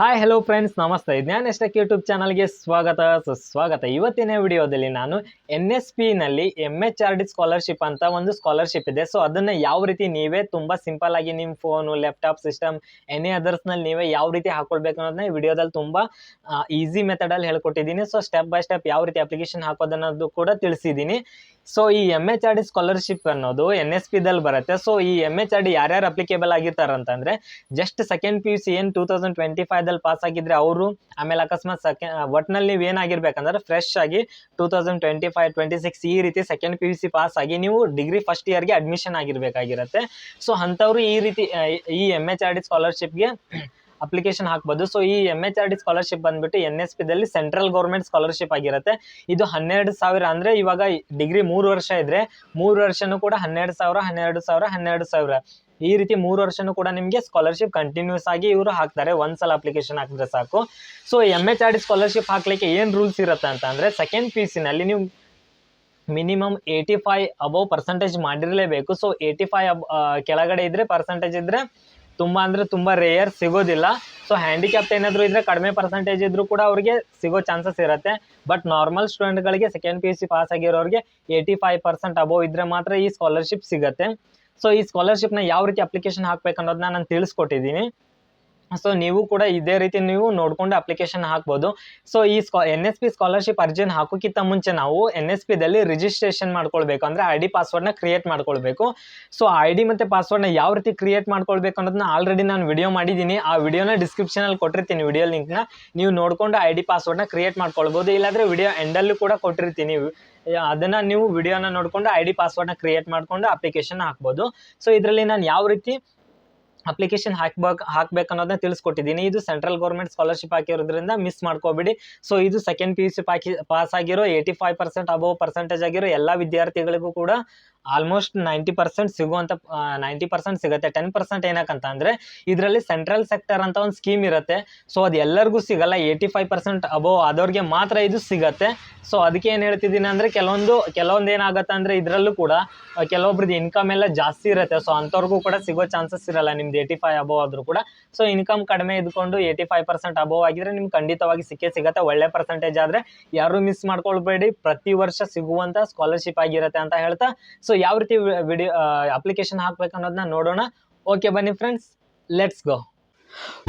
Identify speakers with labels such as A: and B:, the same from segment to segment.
A: Hi hello friends ನಮಸ್ತೆ. ಜ್ಞಾನ ಎಷ್ಟಕ್ಕೆ ಯೂಟ್ಯೂಬ್ ಚಾನಲ್ಗೆ ಸ್ವಾಗತ. ಸುಸ್ವಾಗತ. ಇವತ್ತಿನ ವಿಡಿಯೋದಲ್ಲಿ ನಾನು N S ಪಿನಲ್ಲಿ M H R D scholarship ಅಂತ ಒಂದು ಸ್ಕಾಲರ್ಶಿಪ್ ಇದೆ. ಸೊ ಅದನ್ನು ಯಾವ ರೀತಿ ನೀವೇ ತುಂಬ ಸಿಂಪಲ್ ಆಗಿ ನಿಮ್ಮ ಫೋನು ಲ್ಯಾಪ್ಟಾಪ್ ಸಿಸ್ಟಮ್ ಎನಿ ಅದರ್ಸ್ನಲ್ಲಿ ನೀವೇ ಯಾವ ರೀತಿ ಹಾಕೊಳ್ಬೇಕು ಅನ್ನೋದನ್ನ ಈ ವಿಡಿಯೋದಲ್ಲಿ ತುಂಬ ಈಸಿ ಮೆಥಡಲ್ಲಿ ಹೇಳ್ಕೊಟ್ಟಿದ್ದೀನಿ. ಸೊ ಸ್ಟೆಪ್ ಬೈ ಸ್ಟೆಪ್ ಯಾವ ರೀತಿ ಅಪ್ಲಿಕೇಶನ್ ಹಾಕೋದನ್ನೋದು ಕೂಡ ತಿಳಿಸಿದ್ದೀನಿ. ಸೊ ಈ M H R D scholarship ಅನ್ನೋದು ಎನ್ ಎಸ್ ಪಿದಲ್ಲಿ ಬರುತ್ತೆ. ಸೊ ಈ ಎಂ ಎಚ್ ಆರ್ ಡಿ ಯಾರ್ಯಾರು ಅಪ್ಲಿಕೇಬಲ್ ಆಗಿರ್ತಾರೆ ಅಂತಂದ್ರೆ just second P U C in two thousand twenty ಫೈವ್ದಲ್ಲಿ pass ಆಗಿದ್ರೆ ಅವರು ಆಮೇಲೆ ಅಕಸ್ಮಾತ್ ಸೆಕೆಂಡ್ ಒಟ್ನಲ್ಲಿ ನೀವು ಏನಾಗಿರ್ಬೇಕಂದ್ರೆ ಫ್ರೆಶ್ ಆಗಿ two thousand twenty five twenty six ಈ ರೀತಿ second P U C pass ಆಗಿ ನೀವು ಡಿಗ್ರಿ ಫಸ್ಟ್ ಇಯರ್ಗೆ ಅಡ್ಮಿಷನ್ ಆಗಿರಬೇಕಾಗಿರುತ್ತೆ. ಸೊ ಅಂಥವ್ರು ಈ ರೀತಿ ಈ ಎಂ ಎಚ್ ಆರ್ ಡಿ ಸ್ಕಾಲರ್ಶಿಪ್ಗೆ ಅಪ್ಲಿಕೇಶನ್ ಹಾಕ್ಬೋದು. ಸೊ ಈ M H R D scholarship ಬಂದ್ಬಿಟ್ಟು ಎನ್ ಎಸ್ ಪಿದಲ್ಲಿ ಸೆಂಟ್ರಲ್ ಗೌರ್ಮೆಂಟ್ ಸ್ಕಾಲರ್ಶಿಪ್ ಆಗಿರುತ್ತೆ. ಇದು ಹನ್ನೆರಡು ಸಾವಿರ ಅಂದರೆ ಇವಾಗ ಡಿಗ್ರಿ ಮೂರು ವರ್ಷ ಇದ್ರೆ ಮೂರು ವರ್ಷನೂ ಕೂಡ ಹನ್ನೆರಡು ಸಾವಿರ ಹನ್ನೆರಡು ಸಾವಿರ ಹನ್ನೆರಡು ಸಾವಿರ. ಈ ರೀತಿ ಮೂರು ವರ್ಷನೂ ಕೂಡ ನಿಮಗೆ ಸ್ಕಾಲರ್ಶಿಪ್ ಕಂಟಿನ್ಯೂಸ್ ಆಗಿ ಇವರು ಹಾಕ್ತಾರೆ. ಒಂದ್ಸಲ ಅಪ್ಲಿಕೇಶನ್ ಹಾಕಿದ್ರೆ ಸಾಕು. So M H R D scholarship ಹಾಕ್ಲಿಕ್ಕೆ ಏನು ರೂಲ್ಸ್ ಇರುತ್ತೆ ಅಂತ ಅಂದರೆ ಸೆಕೆಂಡ್ ಪಿ ಸಿನಲ್ಲಿ ನೀವು minimum eighty five above percentage ಮಾಡಿರಲೇಬೇಕು so eighty five ಕೆಳಗಡೆ ಇದ್ದರೆ ಪರ್ಸೆಂಟೇಜ್ ಇದ್ದರೆ ತುಂಬ ಅಂದರೆ ತುಂಬ ರೇಯರ್ ಸಿಗೋದಿಲ್ಲ. ಸೊ ಹ್ಯಾಂಡಿಕ್ಯಾಪ್ಟ್ ಏನಾದರೂ ಇದ್ದರೆ ಕಡಿಮೆ ಪರ್ಸೆಂಟೇಜ್ ಇದ್ದರೂ ಕೂಡ ಅವ್ರಿಗೆ ಸಿಗೋ ಚಾನ್ಸಸ್ ಇರುತ್ತೆ. But normal ಸ್ಟೂಡೆಂಟ್ಗಳಿಗೆ second P U C pass ಆಗಿರೋರಿಗೆ eighty five percent above ಇದ್ದರೆ ಮಾತ್ರ ಈ ಸ್ಕಾಲರ್ಶಿಪ್ ಸಿಗುತ್ತೆ. ಸೊ ಈ ಸ್ಕಾಲರ್ಶಿಪ್ನ ಯಾವ ರೀತಿ ಅಪ್ಲಿಕೇಶನ್ ಹಾಕ್ಬೇಕು ಅನ್ನೋದನ್ನ ನಾನು ತಿಳಿಸ್ಕೊಟ್ಟಿದ್ದೀನಿ. ಸೊ ನೀವು ಕೂಡ ಇದೇ ರೀತಿ ನೀವು ನೋಡಿಕೊಂಡು ಅಪ್ಲಿಕೇಶನ್ ಹಾಕ್ಬೋದು. ಸೊ ಈ ಸ್ಕಾ ಎನ್ ಎಸ್ ಪಿ ಸ್ಕಾಲರ್ಶಿಪ್ ಅರ್ಜಿಯನ್ನು ಹಾಕೋಕ್ಕಿಂತ ಮುಂಚೆ ನಾವು ಎನ್ ಎಸ್ ಪಿದಲ್ಲಿ ರಿಜಿಸ್ಟ್ರೇಷನ್ ಮಾಡ್ಕೊಳ್ಬೇಕು. ಅಂದರೆ ಐ ಡಿ ಪಾಸ್ವರ್ಡ್ನ ಕ್ರಿಯೇಟ್ ಮಾಡ್ಕೊಳ್ಬೇಕು. ಸೊ ಐ ಡಿ ಮತ್ತು ಪಾಸ್ವರ್ಡ್ನ ಯಾವ ರೀತಿ ಕ್ರಿಯೇಟ್ ಮಾಡ್ಕೊಳ್ಬೇಕು ಅನ್ನೋದನ್ನ ಆಲ್ರೆಡಿ ನಾನು ವಿಡಿಯೋ ಮಾಡಿದ್ದೀನಿ. ಆ ವಿಡಿಯೋನ ಡಿಸ್ಕ್ರಿಪ್ಷನಲ್ಲಿ ಕೊಟ್ಟಿರ್ತೀನಿ ವಿಡಿಯೋ ಲಿಂಕ್ನ ನೀವು ನೋಡ್ಕೊಂಡು ಐ ಡಿ ಪಾಸ್ವರ್ಡ್ನ ಕ್ರಿಯೇಟ್ ಮಾಡ್ಕೊಳ್ಬೋದು. ಇಲ್ಲಾಂದರೆ ವಿಡಿಯೋ ಎಂಡಲ್ಲೂ ಕೂಡ ಕೊಟ್ಟಿರ್ತೀನಿ. ಅದನ್ನು ನೀವು ವಿಡಿಯೋನ ನೋಡಿಕೊಂಡು ಐ ಡಿ ಪಾಸ್ವರ್ಡ್ನ ಕ್ರಿಯೇಟ್ ಮಾಡಿಕೊಂಡು ಅಪ್ಲಿಕೇಶನ್ ಹಾಕ್ಬೋದು. ಸೊ ಇದರಲ್ಲಿ ನಾನು ಯಾವ ರೀತಿ ಅಪ್ಲಿಕೇಶನ್ ಹಾಕ್ಬೇಕು ಹಾಕ್ಬೇಕು ಅನ್ನೋದನ್ನ ತಿಳಿಸ್ಕೊಟ್ಟಿದ್ದೀನಿ. ಇದು ಸೆಂಟ್ರಲ್ ಗೌರ್ಮೆಂಟ್ ಸ್ಕಾಲರ್ಶಿಪ್ ಹಾಕಿರೋದ್ರಿಂದ ಮಿಸ್ ಮಾಡ್ಕೋಬೇಡಿ. ಸೊ, ಇದು second P U C pass ಆಗಿರೋ eighty five percent above percentage ಆಗಿರೋ ಎಲ್ಲ ವಿದ್ಯಾರ್ಥಿಗಳಿಗೂ ಕೂಡ ಆಲ್ಮೋಸ್ಟ್ ನೈಂಟಿ ಪರ್ಸೆಂಟ್ ಸಿಗುವಂಥ ನೈಂಟಿ ಪರ್ಸೆಂಟ್ ಸಿಗುತ್ತೆ. ಟೆನ್ ಪರ್ಸೆಂಟ್ ಏನಕ್ಕಂತ ಅಂದರೆ ಇದರಲ್ಲಿ ಸೆಂಟ್ರಲ್ ಸೆಕ್ಟರ್ ಅಂತ ಒಂದು ಸ್ಕೀಮ್ ಇರುತ್ತೆ. ಸೊ, ಅದು ಎಲ್ಲರಿಗೂ ಸಿಗಲ್ಲ. ಏಯ್ಟಿ ಫೈವ್ ಪರ್ಸೆಂಟ್ ಅಬೋವ್ ಆದವ್ರಿಗೆ ಮಾತ್ರ ಇದು ಸಿಗತ್ತೆ. ಸೊ, ಅದಕ್ಕೆ ಏನು ಹೇಳ್ತಿದ್ದೀನಿ ಅಂದರೆ ಕೆಲವೊಂದು ಕೆಲವೊಂದು ಏನಾಗುತ್ತೆ ಅಂದರೆ ಇದರಲ್ಲೂ ಕೂಡ ಕೆಲವೊಬ್ರದ್ದು ಇನ್ಕಮ್ ಎಲ್ಲ ಜಾಸ್ತಿ ಇರುತ್ತೆ. ಸೊ, ಅಂಥವ್ರಿಗೂ ಕೂಡ ಸಿಗೋ ಚಾನ್ಸಸ್ ಇರಲ್ಲ ನಿಮ್ದು ಏಯ್ಟಿ ಫೈವ್ ಅಬೋವ್ ಆದರೂ ಕೂಡ ಸೊ ಇನ್ಕಮ್ ಕಡಿಮೆ ಇದ್ಕೊಂಡು ಏಯ್ಟಿ ಫೈವ್ ಪರ್ಸೆಂಟ್ ಅಬೋವ್ ಆಗಿದ್ರೆ ನಿಮ್ಗೆ ಖಂಡಿತವಾಗಿ ಸಿಕ್ಕೇ ಸಿಗುತ್ತೆ, ಒಳ್ಳೆ ಪರ್ಸೆಂಟೇಜ್ ಆದರೆ ಯಾರು ಮಿಸ್ ಮಾಡ್ಕೊಳ್ಬೇಡಿ, ಪ್ರತಿ ವರ್ಷ ಸಿಗುವಂಥ ಸ್ಕಾಲರ್ಶಿಪ್ ಆಗಿರುತ್ತೆ ಅಂತ ಹೇಳ್ತಾ ಸೊ ಯಾವ ರೀತಿ ವಿಡಿಯೋ ಅಪ್ಲಿಕೇಶನ್ ಹಾಕ್ಬೇಕು ಅನ್ನೋದನ್ನ ನೋಡೋಣ. ಓಕೆ ಬನ್ನಿ ಫ್ರೆಂಡ್ಸ್ ಲೆಟ್ಸ್ ಗೋ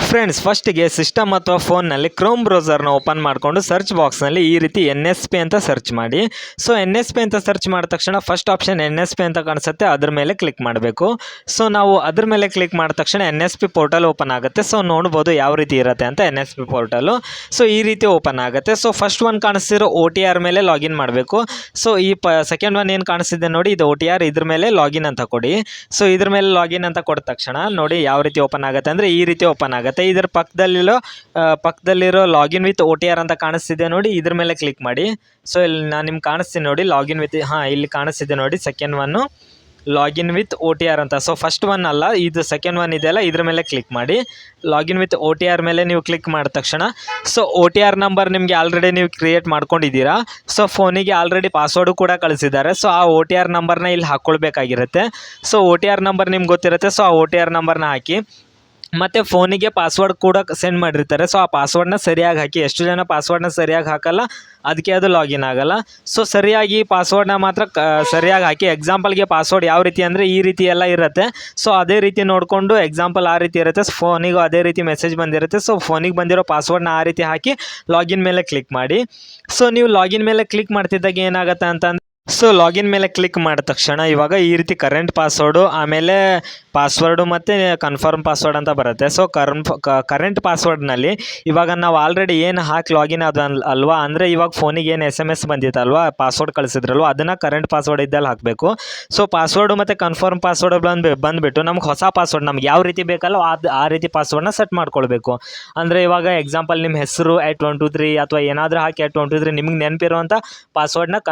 A: ಫ್ರೆಂಡ್ಸ್ ಫಸ್ಟಿಗೆ ಸಿಸ್ಟಮ್ ಅಥವಾ ಫೋನ್ನಲ್ಲಿ ಕ್ರೋಮ್ ಬ್ರೌಸರ್ನ ಓಪನ್ ಮಾಡಿಕೊಂಡು ಸರ್ಚ್ ಬಾಕ್ಸ್ನಲ್ಲಿ ಈ ರೀತಿ ಎನ್ ಎಸ್ ಪಿ ಅಂತ ಸರ್ಚ್ ಮಾಡಿ. ಸೊ ಎನ್ ಎಸ್ ಪಿ ಅಂತ ಸರ್ಚ್ ಮಾಡಿದ ತಕ್ಷಣ first option N S P ಅಂತ ಕಾಣಿಸುತ್ತೆ, ಅದ್ರ ಮೇಲೆ ಕ್ಲಿಕ್ ಮಾಡಬೇಕು. ಸೊ ನಾವು ಅದ್ರ ಮೇಲೆ ಕ್ಲಿಕ್ ಮಾಡಿದ ತಕ್ಷಣ N S P portal open ಆಗುತ್ತೆ. ಸೊ ನೋಡ್ಬೋದು ಯಾವ ರೀತಿ ಇರುತ್ತೆ ಅಂತ N S P portal so ಈ ರೀತಿ ಓಪನ್ ಆಗುತ್ತೆ. ಸೊ ಫಸ್ಟ್ ಒನ್ ಕಾಣಿಸ್ತಿರೋ ಓ ಟಿ ಆರ್ ಮೇಲೆ ಲಾಗಿನ್ ಮಾಡಬೇಕು. ಸೊ ಈ ಪ ಸೆಕೆಂಡ್ ಒನ್ ಏನು ಕಾಣಿಸ್ತಿದೆ ನೋಡಿ, ಇದು ಓ ಟಿ ಆರ್ ಇದ್ರ ಮೇಲೆ ಲಾಗಿನ್ ಅಂತ ಕೊಡಿ. ಸೊ ಇದ್ರ ಮೇಲೆ ಲಾಗಿನ್ ಅಂತ ಕೊಟ್ಟ ತಕ್ಷಣ ನೋಡಿ ಯಾವ ರೀತಿ ಓಪನ್ ಆಗುತ್ತೆ ಅಂದರೆ ಈ ರೀತಿ ಓಪನ್ ಆಗುತ್ತೆ. ಇದರ ಪಕ್ಕದಲ್ಲಿರೋ ಪಕ್ಕದಲ್ಲಿರೋ login with O T R ಅಂತ ಕಾಣಿಸ್ತಿದೆ ನೋಡಿ, ಇದ್ರ ಮೇಲೆ ಕ್ಲಿಕ್ ಮಾಡಿ. ಸೊ ಇಲ್ಲಿ ನಾನು ನಿಮ್ಗೆ ಕಾಣಿಸ್ತೀನಿ ನೋಡಿ ಲಾಗಿನ್ ವಿತ್ ಹಾಂ, ಇಲ್ಲಿ ಕಾಣಿಸ್ತಿದೆ ನೋಡಿ second one login with O T R ಅಂತ. ಸೊ ಫಸ್ಟ್ ಒನ್ ಅಲ್ಲ, ಇದು ಸೆಕೆಂಡ್ ಒನ್ ಇದೆಯಲ್ಲ ಇದ್ರ ಮೇಲೆ ಕ್ಲಿಕ್ ಮಾಡಿ. Login with O T R ಮೇಲೆ ನೀವು ಕ್ಲಿಕ್ ಮಾಡಿದ ತಕ್ಷಣ so O T R number ನಿಮಗೆ ಆಲ್ರೆಡಿ ನೀವು ಕ್ರಿಯೇಟ್ ಮಾಡ್ಕೊಂಡಿದ್ದೀರಾ. ಸೊ ಫೋನಿಗೆ ಆಲ್ರೆಡಿ ಪಾಸ್ವರ್ಡು ಕೂಡ ಕಳಿಸಿದ್ದಾರೆ. ಸೊ ಆ ಓ ಟಿ ಆರ್ ನಂಬರ್ನ ಇಲ್ಲಿ ಹಾಕ್ಕೊಳ್ಬೇಕಾಗಿರುತ್ತೆ so O T R number ನಿಮ್ಗೆ ಗೊತ್ತಿರುತ್ತೆ. ಸೊ ಆ ಓ ಟಿ ಆರ್ ನಂಬರ್ನ ಹಾಕಿ ಮತ್ತು ಫೋನಿಗೆ ಪಾಸ್ವರ್ಡ್ ಕೂಡ ಸೆಂಡ್ ಮಾಡಿರ್ತಾರೆ. ಸೊ ಆ ಪಾಸ್ವರ್ಡ್ನ ಸರಿಯಾಗಿ ಹಾಕಿ, ಎಷ್ಟು ಜನ ಪಾಸ್ವರ್ಡ್ನ ಸರಿಯಾಗಿ ಹಾಕಲ್ಲ ಅದಕ್ಕೆ ಅದು ಲಾಗಿನ್ ಆಗಲ್ಲ. ಸೊ ಸರಿಯಾಗಿ ಪಾಸ್ವರ್ಡ್ನ ಮಾತ್ರ ಸರಿಯಾಗಿ ಹಾಕಿ ಎಕ್ಸಾಂಪಲ್ಗೆ ಪಾಸ್ವರ್ಡ್ ಯಾವ ರೀತಿ ಅಂದರೆ ಈ ರೀತಿ ಎಲ್ಲ ಇರುತ್ತೆ. ಸೊ ಅದೇ ರೀತಿ ನೋಡಿಕೊಂಡು ಎಕ್ಸಾಂಪಲ್ ಆ ರೀತಿ ಇರುತ್ತೆ. ಫೋನಿಗೂ ಅದೇ ರೀತಿ ಮೆಸೇಜ್ ಬಂದಿರುತ್ತೆ. ಸೊ ಫೋನಿಗೆ ಬಂದಿರೋ ಪಾಸ್ವರ್ಡ್ನ ಆ ರೀತಿ ಹಾಕಿ ಲಾಗಿನ್ ಮೇಲೆ ಕ್ಲಿಕ್ ಮಾಡಿ. ಸೊ ನೀವು ಲಾಗಿನ್ ಮೇಲೆ ಕ್ಲಿಕ್ ಮಾಡ್ತಿದ್ದಾಗ ಏನಾಗುತ್ತೆ ಅಂತಂದ್ರೆ ಸೊ ಲಾಗಿನ್ ಮೇಲೆ ಕ್ಲಿಕ್ ಮಾಡಿದ ತಕ್ಷಣ ಇವಾಗ ಈ ರೀತಿ ಕರೆಂಟ್ ಪಾಸ್ವರ್ಡು ಆಮೇಲೆ ಪಾಸ್ವರ್ಡು ಮತ್ತು ಕನ್ಫರ್ಮ್ ಪಾಸ್ವರ್ಡ್ ಅಂತ ಬರುತ್ತೆ. ಸೊ ಕರ್ಮ್ ಕರೆಂಟ್ ಪಾಸ್ವರ್ಡ್ನಲ್ಲಿ ಇವಾಗ ನಾವು ಆಲ್ರೆಡಿ ಏನು ಹಾಕಿ ಲಾಗಿನ್ ಅದು ಅಲ್- ಅಲ್ವಾ? ಅಂದರೆ ಇವಾಗ ಫೋನಿಗೆ ಏನು ಎಸ್ ಎಂ ಎಸ್ ಬಂದಿತ್ತಲ್ವಾ? ಪಾಸ್ವರ್ಡ್ ಕಳಿಸಿದ್ರಲ್ವ? ಅದನ್ನು ಕರೆಂಟ್ ಪಾಸ್ವರ್ಡ್ ಇದ್ದಲ್ಲಿ ಹಾಕಬೇಕು. ಸೊ ಪಾಸ್ವರ್ಡು ಮತ್ತು ಕನ್ಫರ್ಮ್ ಪಾಸ್ವರ್ಡ್ ಬಂದು ಬಂದುಬಿಟ್ಟು ನಮ್ಗೆ ಹೊಸ ಪಾಸ್ವರ್ಡ್ ನಮ್ಗೆ ಯಾವ ರೀತಿ ಬೇಕಲ್ಲ ಅದು, ಆ ರೀತಿ ಪಾಸ್ವರ್ಡ್ನ ಸೆಟ್ ಮಾಡ್ಕೊಳ್ಬೇಕು. ಅಂದರೆ ಇವಾಗ ಎಕ್ಸಾಂಪಲ್ ನಿಮ್ಮ ಹೆಸರು ಎಟ್ ಒನ್ ಟು ತ್ರೀ ಅಥವಾ ಏನಾದರೂ ಹಾಕಿ ಎಟ್ ಒನ್ ಟು ತ್ರೀ ನಿಮ್ಗೆ ನೆನಪಿರುವಂಥ ಪಾಸ್ವರ್ಡ್ನ ಕ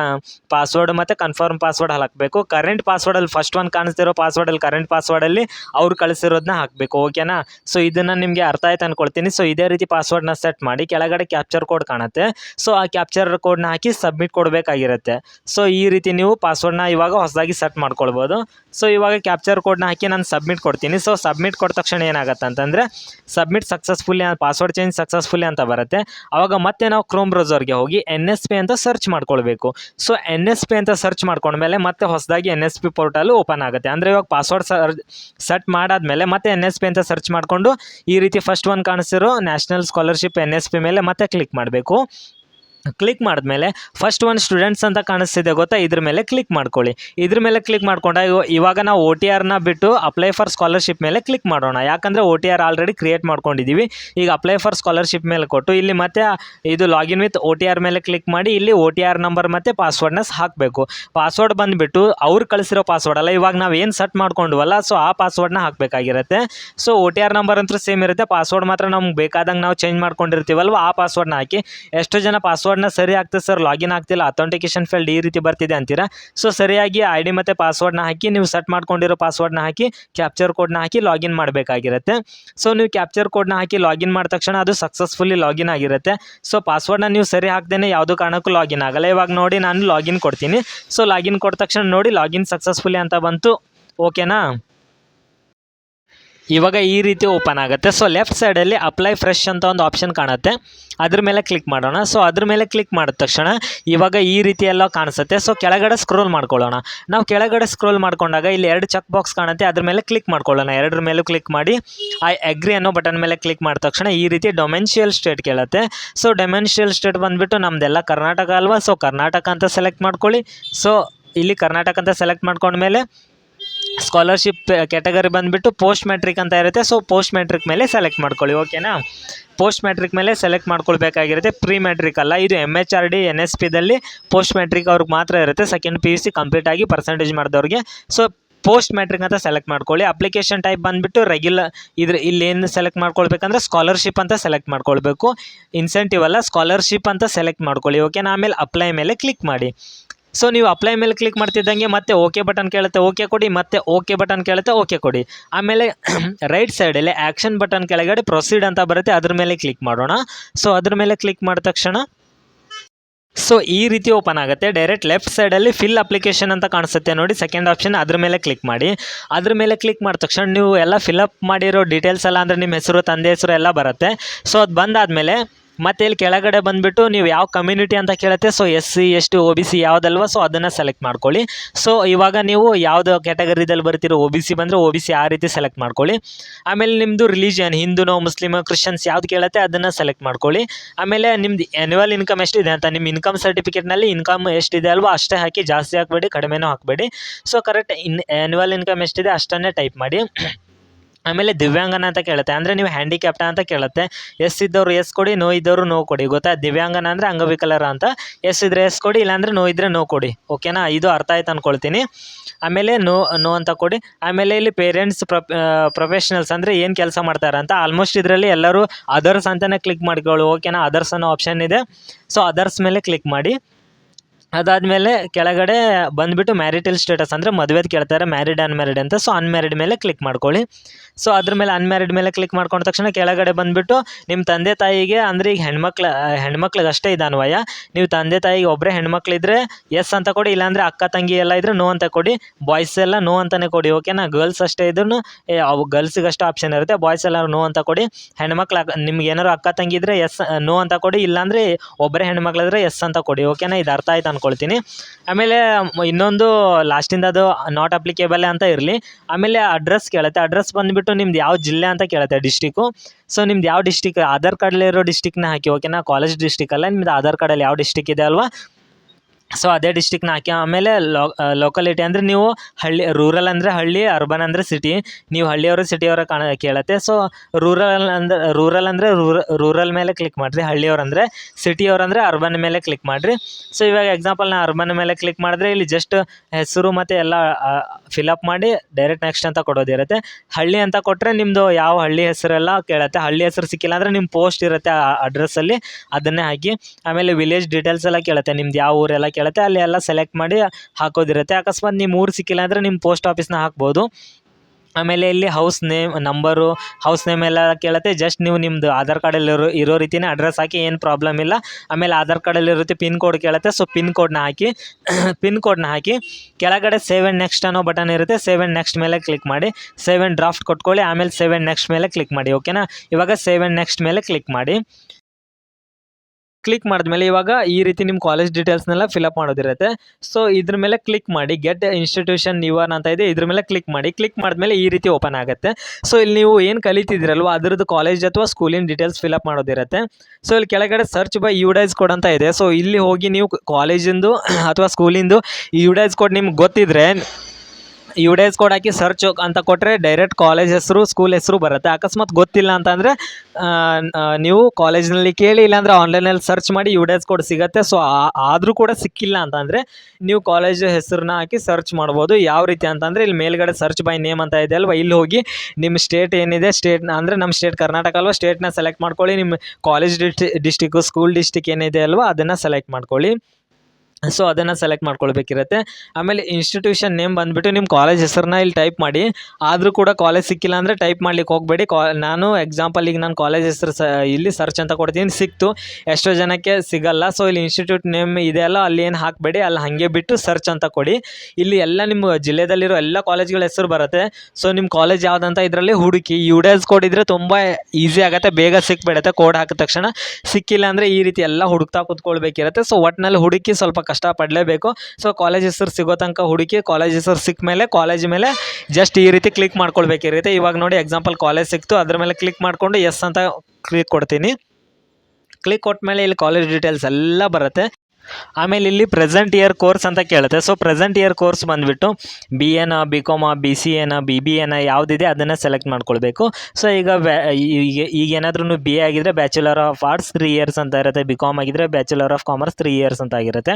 A: ಪಾಸ್ವರ್ಡು ಕೋಡ್ ಮತ್ತು ಕನ್ಫರ್ಮ್ ಪಾಸ್ವರ್ಡ್ ಹಾಕಬೇಕು. ಕರೆಂಟ್ ಪಾಸ್ವರ್ಡಲ್ಲಿ ಫಸ್ಟ್ ಒಂದು ಕಾಣಿಸ್ತಿರೋ ಪಾಸ್ವರ್ಡಲ್ಲಿ ಕರೆಂಟ್ ಪಾಸ್ವರ್ಡಲ್ಲಿ ಅವ್ರು ಕಳಿಸಿರೋದನ್ನ ಹಾಕಬೇಕು ಓಕೆನಾ ಸೊ ಇದನ್ನು ನಿಮಗೆ ಅರ್ಥ ಆಯ್ತು ಅನ್ಕೊಳ್ತೀನಿ. ಸೊ ಇದೇ ರೀತಿ ಪಾಸ್ವರ್ಡ್ನ ಸೆಟ್ ಮಾಡಿ ಕೆಳಗಡೆ ಕ್ಯಾಪ್ಚರ್ ಕೋಡ್ ಕಾಣುತ್ತೆ. ಸೊ ಆ ಕ್ಯಾಪ್ಚರ್ ಕೋಡ್ನ ಹಾಕಿ ಸಬ್ಮಿಟ್ ಕೊಡಬೇಕಾಗಿರುತ್ತೆ. ಸೊ ಈ ರೀತಿ ನೀವು ಪಾಸ್ವರ್ಡ್ನ ಇವಾಗ ಹೊಸದಾಗಿ ಸೆಟ್ ಮಾಡ್ಕೊಳ್ಬೋದು. ಸೊ ಇವಾಗ ಕ್ಯಾಪ್ಚರ್ ಕೋಡ್ನ ಹಾಕಿ ನಾನು ಸಬ್ಮಿಟ್ ಕೊಡ್ತೀನಿ. ಸೊ ಸಬ್ಮಿಟ್ ಕೊಟ್ಟ ತಕ್ಷಣ ಏನಾಗುತ್ತೆ ಅಂತಂದರೆ submit successfully password change successfully ಅಂತ ಬರುತ್ತೆ. ಆವಾಗ ಮತ್ತೆ ನಾವು ಕ್ರೋಮ್ ಬ್ರೌಸರ್ಗೆ ಹೋಗಿ ಎನ್ ಎಸ್ ಪಿ ಅಂತ ಸರ್ಚ್ ಮಾಡ್ಕೊಳ್ಬೇಕು. ಸೊ ಎನ್ ಎಸ್ ಪಿ ಅಂತ ಸರ್ಚ್ ಮಾಡ್ಕೊಂಡ್ಮೇಲೆ ಮತ್ತೆ ಹೊಸದಾಗಿ N S P portal open ಆಗುತ್ತೆ. ಅಂದರೆ ಇವಾಗ ಪಾಸ್ವರ್ಡ್ ಸರ್ ಸೆಟ್ ಮಾಡಾದ್ಮೇಲೆ ಮತ್ತೆ ಎನ್ ಎಸ್ ಪಿ ಅಂತ ಸರ್ಚ್ ಮಾಡಿಕೊಂಡು ಈ ರೀತಿ ಫಸ್ಟ್ ಒಂದು ಕಾಣಿಸಿರೋ national scholarship N S P ಮೇಲೆ ಮತ್ತೆ ಕ್ಲಿಕ್ ಮಾಡಬೇಕು. ಕ್ಲಿಕ್ ಮಾಡಿದ್ಮೇಲೆ ಫಸ್ಟ್ ಒಂದು ಸ್ಟೂಡೆಂಟ್ಸ್ ಅಂತ ಕಾಣಿಸ್ತಿದೆ ಗೊತ್ತಾ? ಇದ್ರ ಮೇಲೆ ಕ್ಲಿಕ್ ಮಾಡ್ಕೊಳ್ಳಿ. ಇದ್ರ ಮೇಲೆ ಕ್ಲಿಕ್ ಮಾಡ್ಕೊಂಡ ಇವ- ಇವಾಗ ನಾವು ಓ ಟಿ ಆರ್ನ ಬಿಟ್ಟು ಅಪ್ಲೈ ಫಾರ್ ಸ್ಕಾಲರ್ಶಿಪ್ ಮೇಲೆ ಕ್ಲಿಕ್ ಮಾಡೋಣ. ಯಾಕಂದರೆ O T R already create ಮಾಡ್ಕೊಂಡಿದ್ದೀವಿ ಈಗ ಅಪ್ಲೈ ಫಾರ್ ಸ್ಕಾಲರ್ಶಿಪ್ ಮೇಲೆ ಕೊಟ್ಟು ಇಲ್ಲಿ ಮತ್ತೆ ಇದು login with O T R ಮೇಲೆ ಕ್ಲಿಕ್ ಮಾಡಿ ಇಲ್ಲಿ ಓ ಟಿ ಆರ್ ನಂಬರ್ ಮತ್ತು ಪಾಸ್ವರ್ಡ್ನ ಹಾಕಬೇಕು. ಪಾಸ್ವರ್ಡ್ ಬಂದುಬಿಟ್ಟು ಅವ್ರು ಕಳಿಸಿರೋ ಪಾಸ್ವರ್ಡ್ ಅಲ್ಲ. ಇವಾಗ ನಾವು ಏನು ಸೆಟ್ ಮಾಡ್ಕೊಂಡ್ವಲ್ಲ ಸೊ ಆ ಪಾಸ್ವರ್ಡ್ನ ಹಾಕಬೇಕಾಗಿರುತ್ತೆ. So O T R number ಅಂತೂ ಸೇಮ್ ಇರುತ್ತೆ. ಪಾಸ್ವರ್ಡ್ ಮಾತ್ರ ನಮ್ಗೆ ಬೇಕಾದಂಗೆ ನಾವು ಚೇಂಜ್ ಮಾಡ್ಕೊಂಡಿರ್ತೀವಲ್ವ, ಆ ಪಾಸ್ವರ್ಡ್ನ ಹಾಕಿ. ಎಷ್ಟು ಜನ ಪಾಸ್ವರ್ಡ್ನ ಸರಿ ಆಗ್ತದೆ ಸರ್ ಲಾಗಿನ್ ಆಗ್ತಿಲ್ಲ ಅಥೆಂಟಿಕೇಶನ್ ಫೀಲ್ಡ್ ಈ ರೀತಿ ಬರ್ತಿದೆ ಅಂತೀರಾ? ಸೊ ಸರಿಯಾಗಿ ಐ ಡಿ ಮತ್ತು ಪಾಸ್ವರ್ಡ್ನ ಹಾಕಿ, ನೀವು ಸೆಟ್ ಮಾಡ್ಕೊಂಡಿರೋ ಪಾಸ್ವರ್ಡ್ನ ಹಾಕಿ ಕ್ಯಾಪ್ಚರ್ ಕೋಡ್ನ ಹಾಕಿ ಲಾಗಿನ್ ಮಾಡಬೇಕಾಗಿರುತ್ತೆ. ಸೊ ನೀವು ಕ್ಯಾಪ್ಚರ್ ಕೋಡ್ನ ಹಾಕಿ ಲಾಗಿನ್ ಮಾಡಿದ ತಕ್ಷಣ ಅದು ಸಕ್ಸಸ್ಫುಲ್ಲಿ ಲಾಗಿನ್ ಆಗಿರುತ್ತೆ. ಸೊ ಪಾಸ್ವರ್ಡ್ನ ನೀವು ಸರಿ ಹಾಕ್ದೇನೆ ಯಾವುದೋ ಕಾರಣಕ್ಕೂ ಲಾಗಿನ್ ಆಗಲ್ಲ. ಇವಾಗ ನೋಡಿ ನಾನು ಲಾಗಿನ್ ಕೊಡ್ತೀನಿ. ಸೊ ಲಾಗಿನ್ ಕೊಟ್ಟ ತಕ್ಷಣ ನೋಡಿ ಲಾಗಿನ್ ಸಕ್ಸಸ್ಫುಲ್ಲಿ ಅಂತ ಬಂತು. ಓಕೆನಾ ಇವಾಗ ಈ ರೀತಿ ಓಪನ್ ಆಗುತ್ತೆ. ಸೊ ಲೆಫ್ಟ್ ಸೈಡಲ್ಲಿ ಅಪ್ಲೈ ಫ್ರೆಶ್ ಅಂತ ಒಂದು ಆಪ್ಷನ್ ಕಾಣುತ್ತೆ. ಅದ್ರ ಮೇಲೆ ಕ್ಲಿಕ್ ಮಾಡೋಣ. ಸೊ ಅದ್ರ ಮೇಲೆ ಕ್ಲಿಕ್ ಮಾಡಿದ ತಕ್ಷಣ ಇವಾಗ ಈ ರೀತಿ ಎಲ್ಲ ಕಾಣಿಸುತ್ತೆ. ಸೊ ಕೆಳಗಡೆ ಸ್ಕ್ರೋಲ್ ಮಾಡ್ಕೊಳ್ಳೋಣ. ನಾವು ಕೆಳಗಡೆ ಸ್ಕ್ರೋಲ್ ಮಾಡ್ಕೊಂಡಾಗ ಇಲ್ಲಿ ಎರಡು ಚೆಕ್ ಬಾಕ್ಸ್ ಕಾಣುತ್ತೆ. ಅದ್ರ ಮೇಲೆ ಕ್ಲಿಕ್ ಮಾಡ್ಕೊಳ್ಳೋಣ. ಎರಡರ ಮೇಲೂ ಕ್ಲಿಕ್ ಮಾಡಿ. ಐ ಅಗ್ರಿ ಅನ್ನೋ ಬಟನ್ ಮೇಲೆ ಕ್ಲಿಕ್ ಮಾಡಿದ ತಕ್ಷಣ ಈ ರೀತಿ ಡೊಮೆನ್ಷಿಯಲ್ ಸ್ಟೇಟ್ ಕೇಳುತ್ತೆ. ಸೊ ಡೊಮೆನ್ಷಿಯಲ್ ಸ್ಟೇಟ್ ಬಂದುಬಿಟ್ಟು ನಮ್ಮದೆಲ್ಲ ಕರ್ನಾಟಕ ಅಲ್ವಾ? ಸೊ ಕರ್ನಾಟಕ ಅಂತ ಸೆಲೆಕ್ಟ್ ಮಾಡ್ಕೊಳ್ಳಿ. ಸೊ ಇಲ್ಲಿ ಕರ್ನಾಟಕ ಅಂತ ಸೆಲೆಕ್ಟ್ ಮಾಡ್ಕೊಂಡ್ಮೇಲೆ ಸ್ಕಾಲರ್ಶಿಪ್ ಕ್ಯಾಟಗರಿ ಬಂದುಬಿಟ್ಟು ಪೋಸ್ಟ್ ಮ್ಯಾಟ್ರಿಕ್ ಅಂತ ಇರುತ್ತೆ. ಸೊ ಪೋಸ್ಟ್ ಮ್ಯಾಟ್ರಿಕ್ ಮೇಲೆ ಸೆಲೆಕ್ಟ್ ಮಾಡ್ಕೊಳ್ಳಿ ಓಕೆನಾ ಪೋಸ್ಟ್ ಮ್ಯಾಟ್ರಿಕ್ ಮೇಲೆ ಸೆಲೆಕ್ಟ್ ಮಾಡ್ಕೊಳ್ಬೇಕಾಗಿರುತ್ತೆ. ಪ್ರೀ ಮ್ಯಾಟ್ರಿಕ್ ಅಲ್ಲ, ಇದು M H R D N S ಪಿದಲ್ಲಿ post matric ಅವ್ರಿಗೆ ಮಾತ್ರ ಇರುತ್ತೆ. Second P U C complete ಆಗಿ ಪರ್ಸೆಂಟೇಜ್ ಮಾಡಿದವ್ರಿಗೆ. ಸೊ ಪೋಸ್ಟ್ ಮ್ಯಾಟ್ರಿಕ್ ಅಂತ ಸೆಲೆಕ್ಟ್ ಮಾಡ್ಕೊಳ್ಳಿ. ಅಪ್ಲಿಕೇಶನ್ ಟೈಪ್ ಬಂದುಬಿಟ್ಟು ರೆಗ್ಯುಲರ್ ಇದ್ರ ಇಲ್ಲೇನು ಸೆಲೆಕ್ಟ್ ಮಾಡ್ಕೊಳ್ಬೇಕಂದ್ರೆ ಸ್ಕಾಲರ್ಶಿಪ್ ಅಂತ ಸೆಲೆಕ್ಟ್ ಮಾಡ್ಕೊಳ್ಬೇಕು. ಇನ್ಸೆಂಟಿವ್ ಅಲ್ಲ ಸ್ಕಾಲರ್ಶಿಪ್ ಅಂತ ಸೆಲೆಕ್ಟ್ ಮಾಡ್ಕೊಳ್ಳಿ ಓಕೆನಾ ಆಮೇಲೆ ಅಪ್ಲೈ ಮೇಲೆ ಕ್ಲಿಕ್ ಮಾಡಿ. ಸೊ ನೀವು ಅಪ್ಲೈ ಮೇಲೆ ಕ್ಲಿಕ್ ಮಾಡ್ತಿದ್ದಂಗೆ ಮತ್ತೆ ಓಕೆ ಬಟನ್ ಕೇಳುತ್ತೆ ಓಕೆ ಕೊಡಿ, ಮತ್ತೆ ಓಕೆ ಬಟನ್ ಕೇಳುತ್ತೆ ಓಕೆ ಕೊಡಿ. ಆಮೇಲೆ ರೈಟ್ ಸೈಡಲ್ಲಿ ಆ್ಯಕ್ಷನ್ ಬಟನ್ ಕೆಳಗಡೆ ಪ್ರೊಸೀಡ್ ಅಂತ ಬರುತ್ತೆ, ಅದ್ರ ಮೇಲೆ ಕ್ಲಿಕ್ ಮಾಡೋಣ. ಸೊ ಅದ್ರ ಮೇಲೆ ಕ್ಲಿಕ್ ಮಾಡಿದ ತಕ್ಷಣ ಸೊ ಈ ರೀತಿ ಓಪನ್ ಆಗುತ್ತೆ. ಡೈರೆಕ್ಟ್ ಲೆಫ್ಟ್ ಸೈಡಲ್ಲಿ ಫಿಲ್ ಅಪ್ಲಿಕೇಶನ್ ಅಂತ ಕಾಣಿಸುತ್ತೆ ನೋಡಿ ಸೆಕೆಂಡ್ ಆಪ್ಷನ್ ಅದ್ರ ಮೇಲೆ ಕ್ಲಿಕ್ ಮಾಡಿ. ಅದ್ರ ಮೇಲೆ ಕ್ಲಿಕ್ ಮಾಡಿದ ತಕ್ಷಣ ನೀವು ಎಲ್ಲ ಫಿಲಪ್ ಮಾಡಿರೋ ಡೀಟೇಲ್ಸ್ ಎಲ್ಲ ಅಂದರೆ ನಿಮ್ಮ ಹೆಸರು, ತಂದೆ ಹೆಸರು ಎಲ್ಲ ಬರುತ್ತೆ. ಸೊ ಅದು ಬಂದಾದಮೇಲೆ ಮತ್ತೆ ಇಲ್ಲಿ ಕೆಳಗಡೆ ಬಂದ್ಬಿಟ್ಟು ನೀವು ಯಾವ ಕಮ್ಯುನಿಟಿ ಅಂತ ಕೇಳುತ್ತೆ so S C S T O B C ಯಾವುದಲ್ವ so ಅದನ್ನು ಸೆಲೆಕ್ಟ್ ಮಾಡ್ಕೊಳ್ಳಿ. ಸೊ ಇವಾಗ ನೀವು ಯಾವುದು ಕ್ಯಾಟಗರಿದಲ್ಲಿ ಬರ್ತಿರೋ ಒ ಬಿ ಸಿ ಬಂದರೆ ಒ ಬಿ ಸಿ ಆ ರೀತಿ ಸೆಲೆಕ್ಟ್ ಮಾಡ್ಕೊಳ್ಳಿ. ಆಮೇಲೆ ನಿಮ್ಮದು ರಿಲಿಜಿಯನ್ ಹಿಂದೂನೋ, ಮುಸ್ಲಿಮ್ ಕ್ರಿಶ್ಚಿಯನ್ಸ್ ಯಾವ್ದು ಕೇಳುತ್ತೆ ಅದನ್ನು ಸೆಲೆಕ್ಟ್ ಮಾಡ್ಕೊಳ್ಳಿ. ಆಮೇಲೆ ನಿಮ್ದು ಆ್ಯನ್ಯುವಲ್ ಇನ್ಕಮ್ ಎಷ್ಟಿದೆ ಅಂತ, ನಿಮ್ಮ ಇನ್ಕಮ್ ಸರ್ಟಿಫಿಕೇಟ್ನಲ್ಲಿ ಇನ್ಕಮ್ ಎಷ್ಟಿದೆ ಅಲ್ವಾ ಅಷ್ಟೇ ಹಾಕಿ ಜಾಸ್ತಿ ಹಾಕಬೇಡಿ, ಕಡಿಮೆನೂ ಹಾಕಬೇಡಿ. So correct in annual income ಎಷ್ಟಿದೆ ಅಷ್ಟನ್ನೇ ಟೈಪ್ ಮಾಡಿ. ಆಮೇಲೆ ದಿವ್ಯಾಂಗನ ಅಂತ ಕೇಳುತ್ತೆ. ಅಂದರೆ ನೀವು ಹ್ಯಾಂಡಿಕ್ಯಾಪ್ಟ ಅಂತ ಕೇಳುತ್ತೆ. ಎಸ್ ಇದ್ದವರು ಎಸ್ ಕೊಡಿ ನೋ ಇದ್ದವರು ನೋ ಕೊಡಿ. ಗೊತ್ತಾ? ದಿವ್ಯಾಂಗನ ಅಂದರೆ ಅಂಗವಿಕಲರ ಅಂತ. ಎಸ್ ಇದ್ದರೆ ಎಸ್ ಕೊಡಿ, ಇಲ್ಲಾಂದರೆ ನೋ ಇದ್ದರೆ ನೋ ಕೊಡಿ. ಓಕೆನಾ ಇದು ಅರ್ಥ ಆಯ್ತು ಅಂದ್ಕೊಳ್ತೀನಿ ಆಮೇಲೆ ನೋ ನೋ ಅಂತ ಕೊಡಿ. ಆಮೇಲೆ ಇಲ್ಲಿ ಪೇರೆಂಟ್ಸ್ ಪ್ರೊಫೆಷನಲ್ಸ್ ಅಂದರೆ ಏನು ಕೆಲಸ ಮಾಡ್ತಾರೆ ಅಂತ? ಆಲ್ಮೋಸ್ಟ್ ಇದರಲ್ಲಿ ಎಲ್ಲರೂ ಅದರ್ಸ್ ಅಂತಲೇ ಕ್ಲಿಕ್ ಮಾಡ್ಕೊಳ್ಳಿ. ಓಕೆನಾ ಅದರ್ಸ್ ಅನ್ನೋ ಆಪ್ಷನ್ ಇದೆ. ಸೊ ಅದರ್ಸ್ ಮೇಲೆ ಕ್ಲಿಕ್ ಮಾಡಿ. ಅದಾದಮೇಲೆ ಕೆಳಗಡೆ ಬಂದುಬಿಟ್ಟು ಮ್ಯಾರಿಟಲ್ ಸ್ಟೇಟಸ್ ಅಂದರೆ ಮದುವೆದು ಕೇಳ್ತಾರೆ, ಮ್ಯಾರಿಡ್, ಅನ್ಮ್ಯಾರಿಡ್ ಅಂತ. ಸೊ ಅನ್ಮ್ಯಾರಿಡ್ ಮೇಲೆ ಕ್ಲಿಕ್ ಮಾಡ್ಕೊಳ್ಳಿ. ಸೊ ಅದ್ರ ಮೇಲೆ ಅನ್ಮ್ಯಾರಿಡ್ ಮೇಲೆ ಕ್ಲಿಕ್ ಮಾಡ್ಕೊಂಡ ತಕ್ಷಣ ಕೆಳಗಡೆ ಬಂದುಬಿಟ್ಟು ನಿಮ್ಮ ತಂದೆ ತಾಯಿಗೆ ಅಂದರೆ ಈಗ ಹೆಣ್ಮಕ್ಳು ಹೆಣ್ಮಕ್ಳಿಗೆ ಅಷ್ಟೇ ಇದೆ ಅನ್ವಯ. ನೀವು ತಂದೆ ತಾಯಿಗೆ ಒಬ್ಬರೇ ಹೆಣ್ಮಕ್ಳಿದ್ರೆ ಎಸ್ ಅಂತ ಕೊಡಿ, ಇಲ್ಲಾಂದರೆ ಅಕ್ಕ, ತಂಗಿ ಎಲ್ಲ ಇದ್ರೆ ನೋ ಅಂತ ಕೊಡಿ. ಬಾಯ್ಸ್ ಎಲ್ಲ ನೋ ಅಂತಲೇ ಕೊಡಿ ಓಕೆನಾ ಗರ್ಲ್ಸ್ ಅಷ್ಟೇ ಇದ್ರೂ ಅವು ಗರ್ಲ್ಸಿಗೆ ಅಷ್ಟು ಆಪ್ಷನ್ ಇರುತ್ತೆ. ಬಾಯ್ಸ್ ಎಲ್ಲ ನೋ ಅಂತ ಕೊಡಿ. ಹೆಣ್ಮಕ್ಳು, ನಿಮ್ಗೆ ಏನಾರು ಅಕ್ಕ, ತಂಗಿ ಇದ್ರೆ ಎಸ್ ನೋ ಅಂತ ಕೊಡಿ. ಇಲ್ಲಾಂದರೆ ಒಬ್ಬರೇ ಹೆಣ್ಮಕ್ಳಿದ್ರೆ ಎಸ್ ಅಂತ ಕೊಡಿ ಓಕೆನಾ ಇದು ಅರ್ಥ ಆಯ್ತು ಅನ್ಕೊಳ್ತೀನಿ. ಆಮೇಲೆ ಇನ್ನೊಂದು ಲಾಸ್ಟಿಂದ ಅದು ನಾಟ್ ಅಪ್ಲಿಕೇಬಲ್ ಅಂತ ಇರಲಿ. ಆಮೇಲೆ ಅಡ್ರೆಸ್ ಕೇಳುತ್ತೆ. ಅಡ್ರೆಸ್ ಬಂದುಬಿಟ್ಟು ನಿಮ್ದು ಯಾವ ಜಿಲ್ಲೆ ಅಂತ ಕೇಳುತ್ತೆ ಡಿಸ್ಟಿಕ್ಕು ಸೊ ನಿಮ್ದು ಯಾವ ಡಿಸ್ಟಿಕ್ ಆಧಾರ್ ಕಾರ್ಡಲ್ಲಿರೋ ಡಿಸ್ಟಿಕ್ನ ಹಾಕಿ ಓಕೆನಾ ಕಾಲೇಜ್ ಡಿಸ್ಟಿಕ್ ಅಲ್ಲ, ನಿಮ್ದು ಆಧಾರ್ ಕಾರ್ಡಲ್ಲಿ ಯಾವ ಡಿಸ್ಟಿಕ್ ಇದೆ ಅಲ್ವಾ? ಸೊ ಅದೇ ಡಿಸ್ಟಿಕ್ನ ಹಾಕಿ ಆಮೇಲೆ ಲೋಕಲಿಟಿ ಅಂದರೆ ನೀವು ಹಳ್ಳಿ ರೂರಲ್ ಅಂದರೆ ಹಳ್ಳಿ ಅರ್ಬನ್ ಅಂದರೆ ಸಿಟಿ ನೀವು ಹಳ್ಳಿಯವರು ಸಿಟಿಯವರ ಕಾಣ, ಕೇಳತ್ತೆ. ಸೊ ರೂರಲ್ ಅಂದ್ರೆ ರೂರಲ್ ಅಂದರೆ ರೂರಲ್ ಮೇಲೆ ಕ್ಲಿಕ್ ಮಾಡಿರಿ. ಹಳ್ಳಿಯವ್ರು ಅಂದರೆ ಸಿಟಿಯವ್ರು ಅಂದರೆ ಅರ್ಬನ್ ಮೇಲೆ ಕ್ಲಿಕ್ ಮಾಡಿರಿ. ಸೊ ಇವಾಗ ಎಕ್ಸಾಂಪಲ್ ನಾ ಅರ್ಬನ್ ಮೇಲೆ ಕ್ಲಿಕ್ ಮಾಡಿದ್ರೆ ಇಲ್ಲಿ ಜಸ್ಟ್ ಹೆಸರು ಮತ್ತು ಎಲ್ಲ ಫಿಲಪ್ ಮಾಡಿ ಡೈರೆಕ್ಟ್ ನೆಕ್ಸ್ಟ್ ಅಂತ ಕೊಡೋದಿರುತ್ತೆ ಹಳ್ಳಿ ಅಂತ ಕೊಟ್ಟರೆ ನಿಮ್ಮದು ಯಾವ ಹಳ್ಳಿ ಹೆಸರೆಲ್ಲ ಕೇಳುತ್ತೆ. ಹಳ್ಳಿ ಹೆಸರು ಸಿಕ್ಕಿಲ್ಲ ಅಂದರೆ ನಿಮ್ಮ ಪೋಸ್ಟ್ ಇರುತ್ತೆ ಆ ಅಡ್ರೆಸ್ಸಲ್ಲಿ ಅದನ್ನೇ ಹಾಕಿ ಆಮೇಲೆ ವಿಲೇಜ್ ಡೀಟೇಲ್ಸ್ ಎಲ್ಲ ಕೇಳುತ್ತೆ. ನಿಮ್ದು ಯಾವ ಊರೆಲ್ಲ ಕೇಳುತ್ತೆ, ಅಲ್ಲಿ ಎಲ್ಲ ಸೆಲೆಕ್ಟ್ ಮಾಡಿ ಹಾಕೋದಿರುತ್ತೆ. ಅಕಸ್ಮಾತ್ ನಿಮ್ಮ ಊರು ಸಿಕ್ಕಿಲ್ಲ ಅಂದರೆ ನಿಮ್ಮ ಪೋಸ್ಟ್ ಆಫೀಸ್ನ ಹಾಕ್ಬೋದು. ಆಮೇಲೆ ಇಲ್ಲಿ house name number house name ಎಲ್ಲ ಕೇಳುತ್ತೆ. ಜಸ್ಟ್ ನೀವು ನಿಮ್ಮದು ಆಧಾರ್ ಕಾರ್ಡಲ್ಲಿ ಇರೋ ರೀತಿಯೇ ಅಡ್ರೆಸ್ ಹಾಕಿ, ಏನು ಪ್ರಾಬ್ಲಮ್ ಇಲ್ಲ. ಆಮೇಲೆ ಆಧಾರ್ ಕಾರ್ಡಲ್ಲಿ ಇರುತ್ತೆ ಪಿನ್ ಕೋಡ್ ಕೇಳುತ್ತೆ. ಸೊ ಪಿನ್ ಕೋಡ್ನ ಹಾಕಿ ಪಿನ್ ಕೋಡ್ನ ಹಾಕಿ, ಕೆಳಗಡೆ ಸೇವ್ ನೆಕ್ಸ್ಟ್ ಅನ್ನೋ ಬಟನ್ ಇರುತ್ತೆ. ಸೇವ್ ನೆಕ್ಸ್ಟ್ ಮೇಲೆ ಕ್ಲಿಕ್ ಮಾಡಿ ಸೇವ್ ಡ್ರಾಫ್ಟ್ ಕೊಟ್ಕೊಳ್ಳಿ. ಆಮೇಲೆ ಸೇವ್ ನೆಕ್ಸ್ಟ್ ಮೇಲೆ ಕ್ಲಿಕ್ ಮಾಡಿ ಓಕೆನಾ ಇವಾಗ ಸೇವ್ ನೆಕ್ಸ್ಟ್ ಮೇಲೆ ಕ್ಲಿಕ್ ಮಾಡಿ. ಕ್ಲಿಕ್ ಮಾಡಿದ್ಮೇಲೆ ಇವಾಗ ಈ ರೀತಿ ನಿಮ್ಮ ಕಾಲೇಜ್ ಡೀಟೇಲ್ಸ್ನೆಲ್ಲ ಫಿಲಪ್ ಮಾಡೋದಿರುತ್ತೆ. ಸೊ ಇದ್ರ ಮೇಲೆ ಕ್ಲಿಕ್ ಮಾಡಿ ಗೆಟ್ ಇನ್ಸ್ಟಿಟ್ಯೂಷನ್ ಯುವನ್ ಅಂತ ಇದೆ, ಇದ್ರ ಮೇಲೆ ಕ್ಲಿಕ್ ಮಾಡಿ ಕ್ಲಿಕ್ ಮಾಡಿದ್ಮೇಲೆ ಈ ರೀತಿ ಓಪನ್ ಆಗುತ್ತೆ. ಸೊ ಇಲ್ಲಿ ನೀವು ಏನು ಕಲಿತಿದ್ದೀರಲ್ವ ಅದ್ರದ್ದು ಕಾಲೇಜ್ ಅಥವಾ ಸ್ಕೂಲಿನ ಡೀಟೇಲ್ಸ್ ಫಿಲಪ್ ಮಾಡೋದಿರುತ್ತೆ. ಸೊ ಇಲ್ಲಿ ಕೆಳಗಡೆ ಸರ್ಚ್ ಬೈ ಯುಡೈಸ್ ಕೋಡ್ ಅಂತ ಇದೆ. ಸೊ ಇಲ್ಲಿ ಹೋಗಿ ನೀವು ಕಾಲೇಜಿಂದು ಅಥವಾ ಸ್ಕೂಲಿಂದು ಯುಡೈಸ್ ಕೋಡ್ ನಿಮ್ಗೆ ಗೊತ್ತಿದ್ರೆ ಯುಡೈಸ್ ಕೋಡ್ ಹಾಕಿ ಸರ್ಚ್ ಅಂತ ಕೊಟ್ಟರೆ ಡೈರೆಕ್ಟ್ ಕಾಲೇಜ್ ಹೆಸರು ಸ್ಕೂಲ್ ಹೆಸರು ಬರುತ್ತೆ. ಅಕಸ್ಮಾತ್ ಗೊತ್ತಿಲ್ಲ ಅಂತಂದರೆ ನೀವು ಕಾಲೇಜ್ನಲ್ಲಿ ಕೇಳಿ, ಇಲ್ಲಾಂದರೆ ಆನ್ಲೈನಲ್ಲಿ ಸರ್ಚ್ ಮಾಡಿ ಯುಡೈಸ್ ಕೋಡ್ ಸಿಗುತ್ತೆ. ಸೊ ಆದರೂ ಕೂಡ ಸಿಕ್ಕಿಲ್ಲ ಅಂತಂದರೆ ನೀವು ಕಾಲೇಜ್ ಹೆಸರನ್ನ ಹಾಕಿ ಸರ್ಚ್ ಮಾಡ್ಬೋದು. ಯಾವ ರೀತಿ ಅಂತಂದರೆ ಇಲ್ಲಿ ಮೇಲ್ಗಡೆ ಸರ್ಚ್ ಬೈ ನೇಮ್ ಅಂತ ಇದೆ ಅಲ್ವಾ? ಇಲ್ಲಿ ಹೋಗಿ ನಿಮ್ಮ ಸ್ಟೇಟ್ ಏನಿದೆ ಸ್ಟೇಟ್ನ ಅಂದರೆ ನಮ್ಮ ಸ್ಟೇಟ್ ಕರ್ನಾಟಕ ಅಲ್ವಾ? ಸ್ಟೇಟ್ನ ಸೆಲೆಕ್ಟ್ ಮಾಡ್ಕೊಳ್ಳಿ. ನಿಮ್ಮ college district district school district ಏನಿದೆ ಅಲ್ವಾ? ಅದನ್ನು ಸೆಲೆಕ್ಟ್ ಮಾಡ್ಕೊಳ್ಳಿ. ಸೊ ಅದನ್ನು ಸೆಲೆಕ್ಟ್ ಮಾಡ್ಕೊಳ್ಬೇಕಿರುತ್ತೆ. ಆಮೇಲೆ ಇನ್ಸ್ಟಿಟ್ಯೂಷನ್ ನೇಮ್ ಬಂದುಬಿಟ್ಟು ನಿಮ್ಮ ಕಾಲೇಜ್ ಹೆಸರನ್ನ ಇಲ್ಲಿ ಟೈಪ್ ಮಾಡಿ. ಆದರೂ ಕೂಡ ಕಾಲೇಜ್ ಸಿಕ್ಕಿಲ್ಲ ಅಂದರೆ ಟೈಪ್ ಮಾಡ್ಲಿಕ್ಕೆ ಹೋಗಬೇಡಿ. ನಾನು ಎಕ್ಸಾಂಪಲ್ ಈಗ ನಾನು ಕಾಲೇಜ್ ಹೆಸರು ಇಲ್ಲಿ ಸರ್ಚ್ ಅಂತ ಕೊಡ್ತೀನಿ. ಸಿಕ್ತು. ಎಷ್ಟೋ ಜನಕ್ಕೆ ಸಿಗಲ್ಲ. ಸೊ ಇಲ್ಲಿ ಇನ್ಸ್ಟಿಟ್ಯೂಟ್ ನೇಮ್ ಇದೆಯಲ್ಲ ಅಲ್ಲಿ ಏನು ಹಾಕಬೇಡಿ, ಅಲ್ಲಿ ಹಾಗೆ ಬಿಟ್ಟು ಸರ್ಚ್ ಅಂತ ಕೊಡಿ. ಇಲ್ಲಿ ಎಲ್ಲ ನಿಮ್ಮ ಜಿಲ್ಲೆಯಲ್ಲಿರೋ ಎಲ್ಲ ಕಾಲೇಜ್ಗಳ ಹೆಸರು ಬರುತ್ತೆ. ಸೊ ನಿಮ್ಮ ಕಾಲೇಜ್ ಯಾವುದಂತ ಇದರಲ್ಲಿ ಹುಡುಕಿ. ಯುಡೇಸ್ ಕೋಡ್ ಇದ್ದರೆ ತುಂಬ ಈಸಿ ಆಗುತ್ತೆ. ಬೇಗ ಸಿಕ್ಬಿಡುತ್ತೆ. ಕೋಡ್ ಹಾಕಿದ ತಕ್ಷಣ ಸಿಕ್ಕಿಲ್ಲ ಅಂದರೆ ಈ ರೀತಿ ಎಲ್ಲ ಹುಡುಕ್ತಾ ಕೂತ್ಕೊಳ್ಬೇಕಿರುತ್ತೆ. ಸೊ ಒಟ್ಟಿನಲ್ಲಿ ಹುಡುಕಿ ಸ್ವಲ್ಪ ಕಷ್ಟಪಡಲೇಬೇಕು. ಸೊ ಕಾಲೇಜ್ ಹೆಸರು ಸಿಗೋ ತನಕ ಹುಡುಕಿ ಕಾಲೇಜ್ ಹೆಸರು ಸಿಕ್ಕ ಮೇಲೆ ಕಾಲೇಜ್ ಮೇಲೆ ಜಸ್ಟ್ ಈ ರೀತಿ ಕ್ಲಿಕ್ ಮಾಡ್ಕೊಳ್ಬೇಕಿರುತ್ತೆ ಇವಾಗ ನೋಡಿ ಎಕ್ಸಾಂಪಲ್ ಕಾಲೇಜ್ ಸಿಕ್ತು, ಅದ್ರ ಮೇಲೆ ಕ್ಲಿಕ್ ಮಾಡಿಕೊಂಡು ಎಸ್ ಅಂತ ಕ್ಲಿಕ್ ಕೊಡ್ತೀನಿ. ಕ್ಲಿಕ್ ಕೊಟ್ಟ ಮೇಲೆ ಇಲ್ಲಿ ಕಾಲೇಜ್ ಡೀಟೇಲ್ಸ್ ಎಲ್ಲ ಬರುತ್ತೆ. ಆಮೇಲೆ ಇಲ್ಲಿ ಪ್ರೆಸೆಂಟ್ ಇಯರ್ ಕೋರ್ಸ್ ಅಂತ ಕೇಳುತ್ತೆ. ಸೊ ಪ್ರೆಸೆಂಟ್ ಇಯರ್ ಕೋರ್ಸ್ ಬಂದುಬಿಟ್ಟು ಬಿ ಎನ ಬಿ ಕಾಮ ಬಿ ಸಿ ಎನ ಬಿ ಬಿ ಎನ ಯಾವುದಿದೆ ಅದನ್ನು ಸೆಲೆಕ್ಟ್ ಮಾಡ್ಕೊಳ್ಬೇಕು. ಸೊ ಈಗ ಈಗ ಈಗ ಏನಾದ್ರೂ ಬಿ ಎ ಆಗಿದ್ರೆ bachelor of arts three years ಅಂತ ಇರುತ್ತೆ. ಬಿ ಕಾಮ್ ಆಗಿದ್ರೆ bachelor of commerce three years ಅಂತ ಆಗಿರುತ್ತೆ.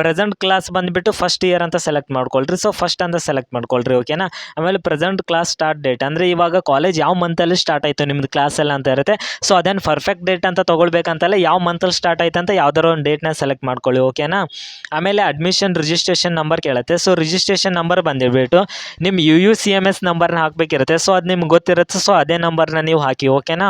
A: ಪ್ರೆಸೆಂಟ್ ಕ್ಲಾಸ್ ಬಂದುಬಿಟ್ಟು ಫಸ್ಟ್ ಇಯರ್ ಅಂತ ಸೆಲೆಕ್ಟ್ ಮಾಡ್ಕೊಳ್ರಿ. ಸೊ ಫಸ್ಟ್ ಅಂತ ಸೆಲೆಕ್ಟ್ ಮಾಡ್ಕೊಳ್ರಿ ಓಕೆನಾ ಆಮೇಲೆ ಪ್ರೆಸೆಂಟ್ ಕ್ಲಾಸ್ ಸ್ಟಾರ್ಟ್ ಡೇಟ್ ಅಂದರೆ ಇವಾಗ ಕಾಲೇಜ್ ಯಾವ ಮಂತಲ್ಲಿ ಸ್ಟಾರ್ಟ್ ಆಯಿತು ನಿಮ್ಮದು ಕ್ಲಾಸ್ ಎಲ್ಲ ಅಂತ ಇರುತ್ತೆ. ಸೊ ಅದೇನು ಪರ್ಫೆಕ್ಟ್ ಡೇಟ್ ಅಂತ ತೊಗೊಳ್ಬೇಕಂತಲ್ಲ, ಯಾವ ಮಂತಲ್ಲಿ ಸ್ಟಾರ್ಟ್ ಆಯ್ತು ಅಂತ ಯಾವ್ದಾರ ಒಂದು ಡೇಟ್ನ ಸೆಲೆಕ್ಟ್ ಮಾಡ್ಕೊಳ್ಳಿ ಓಕೆನಾ ಆಮೇಲೆ ಅಡ್ಮಿಷನ್ ರಿಜಿಸ್ಟ್ರೇಷನ್ ನಂಬರ್ ಕೇಳುತ್ತೆ. ಸೊ ರಿಜಿಸ್ಟ್ರೇಷನ್ ನಂಬರ್ ಬಂದಿಬಿಟ್ಟು ನಿಮ್ಮ U U C M S ನಂಬರ್ನ ಹಾಕಬೇಕಿರುತ್ತೆ. ಸೊ ಅದು ನಿಮ್ಗೆ ಗೊತ್ತಿರುತ್ತೆ. ಸೊ ಅದೇ ನಂಬರ್ನ ನೀವು ಹಾಕಿ ಓಕೆನಾ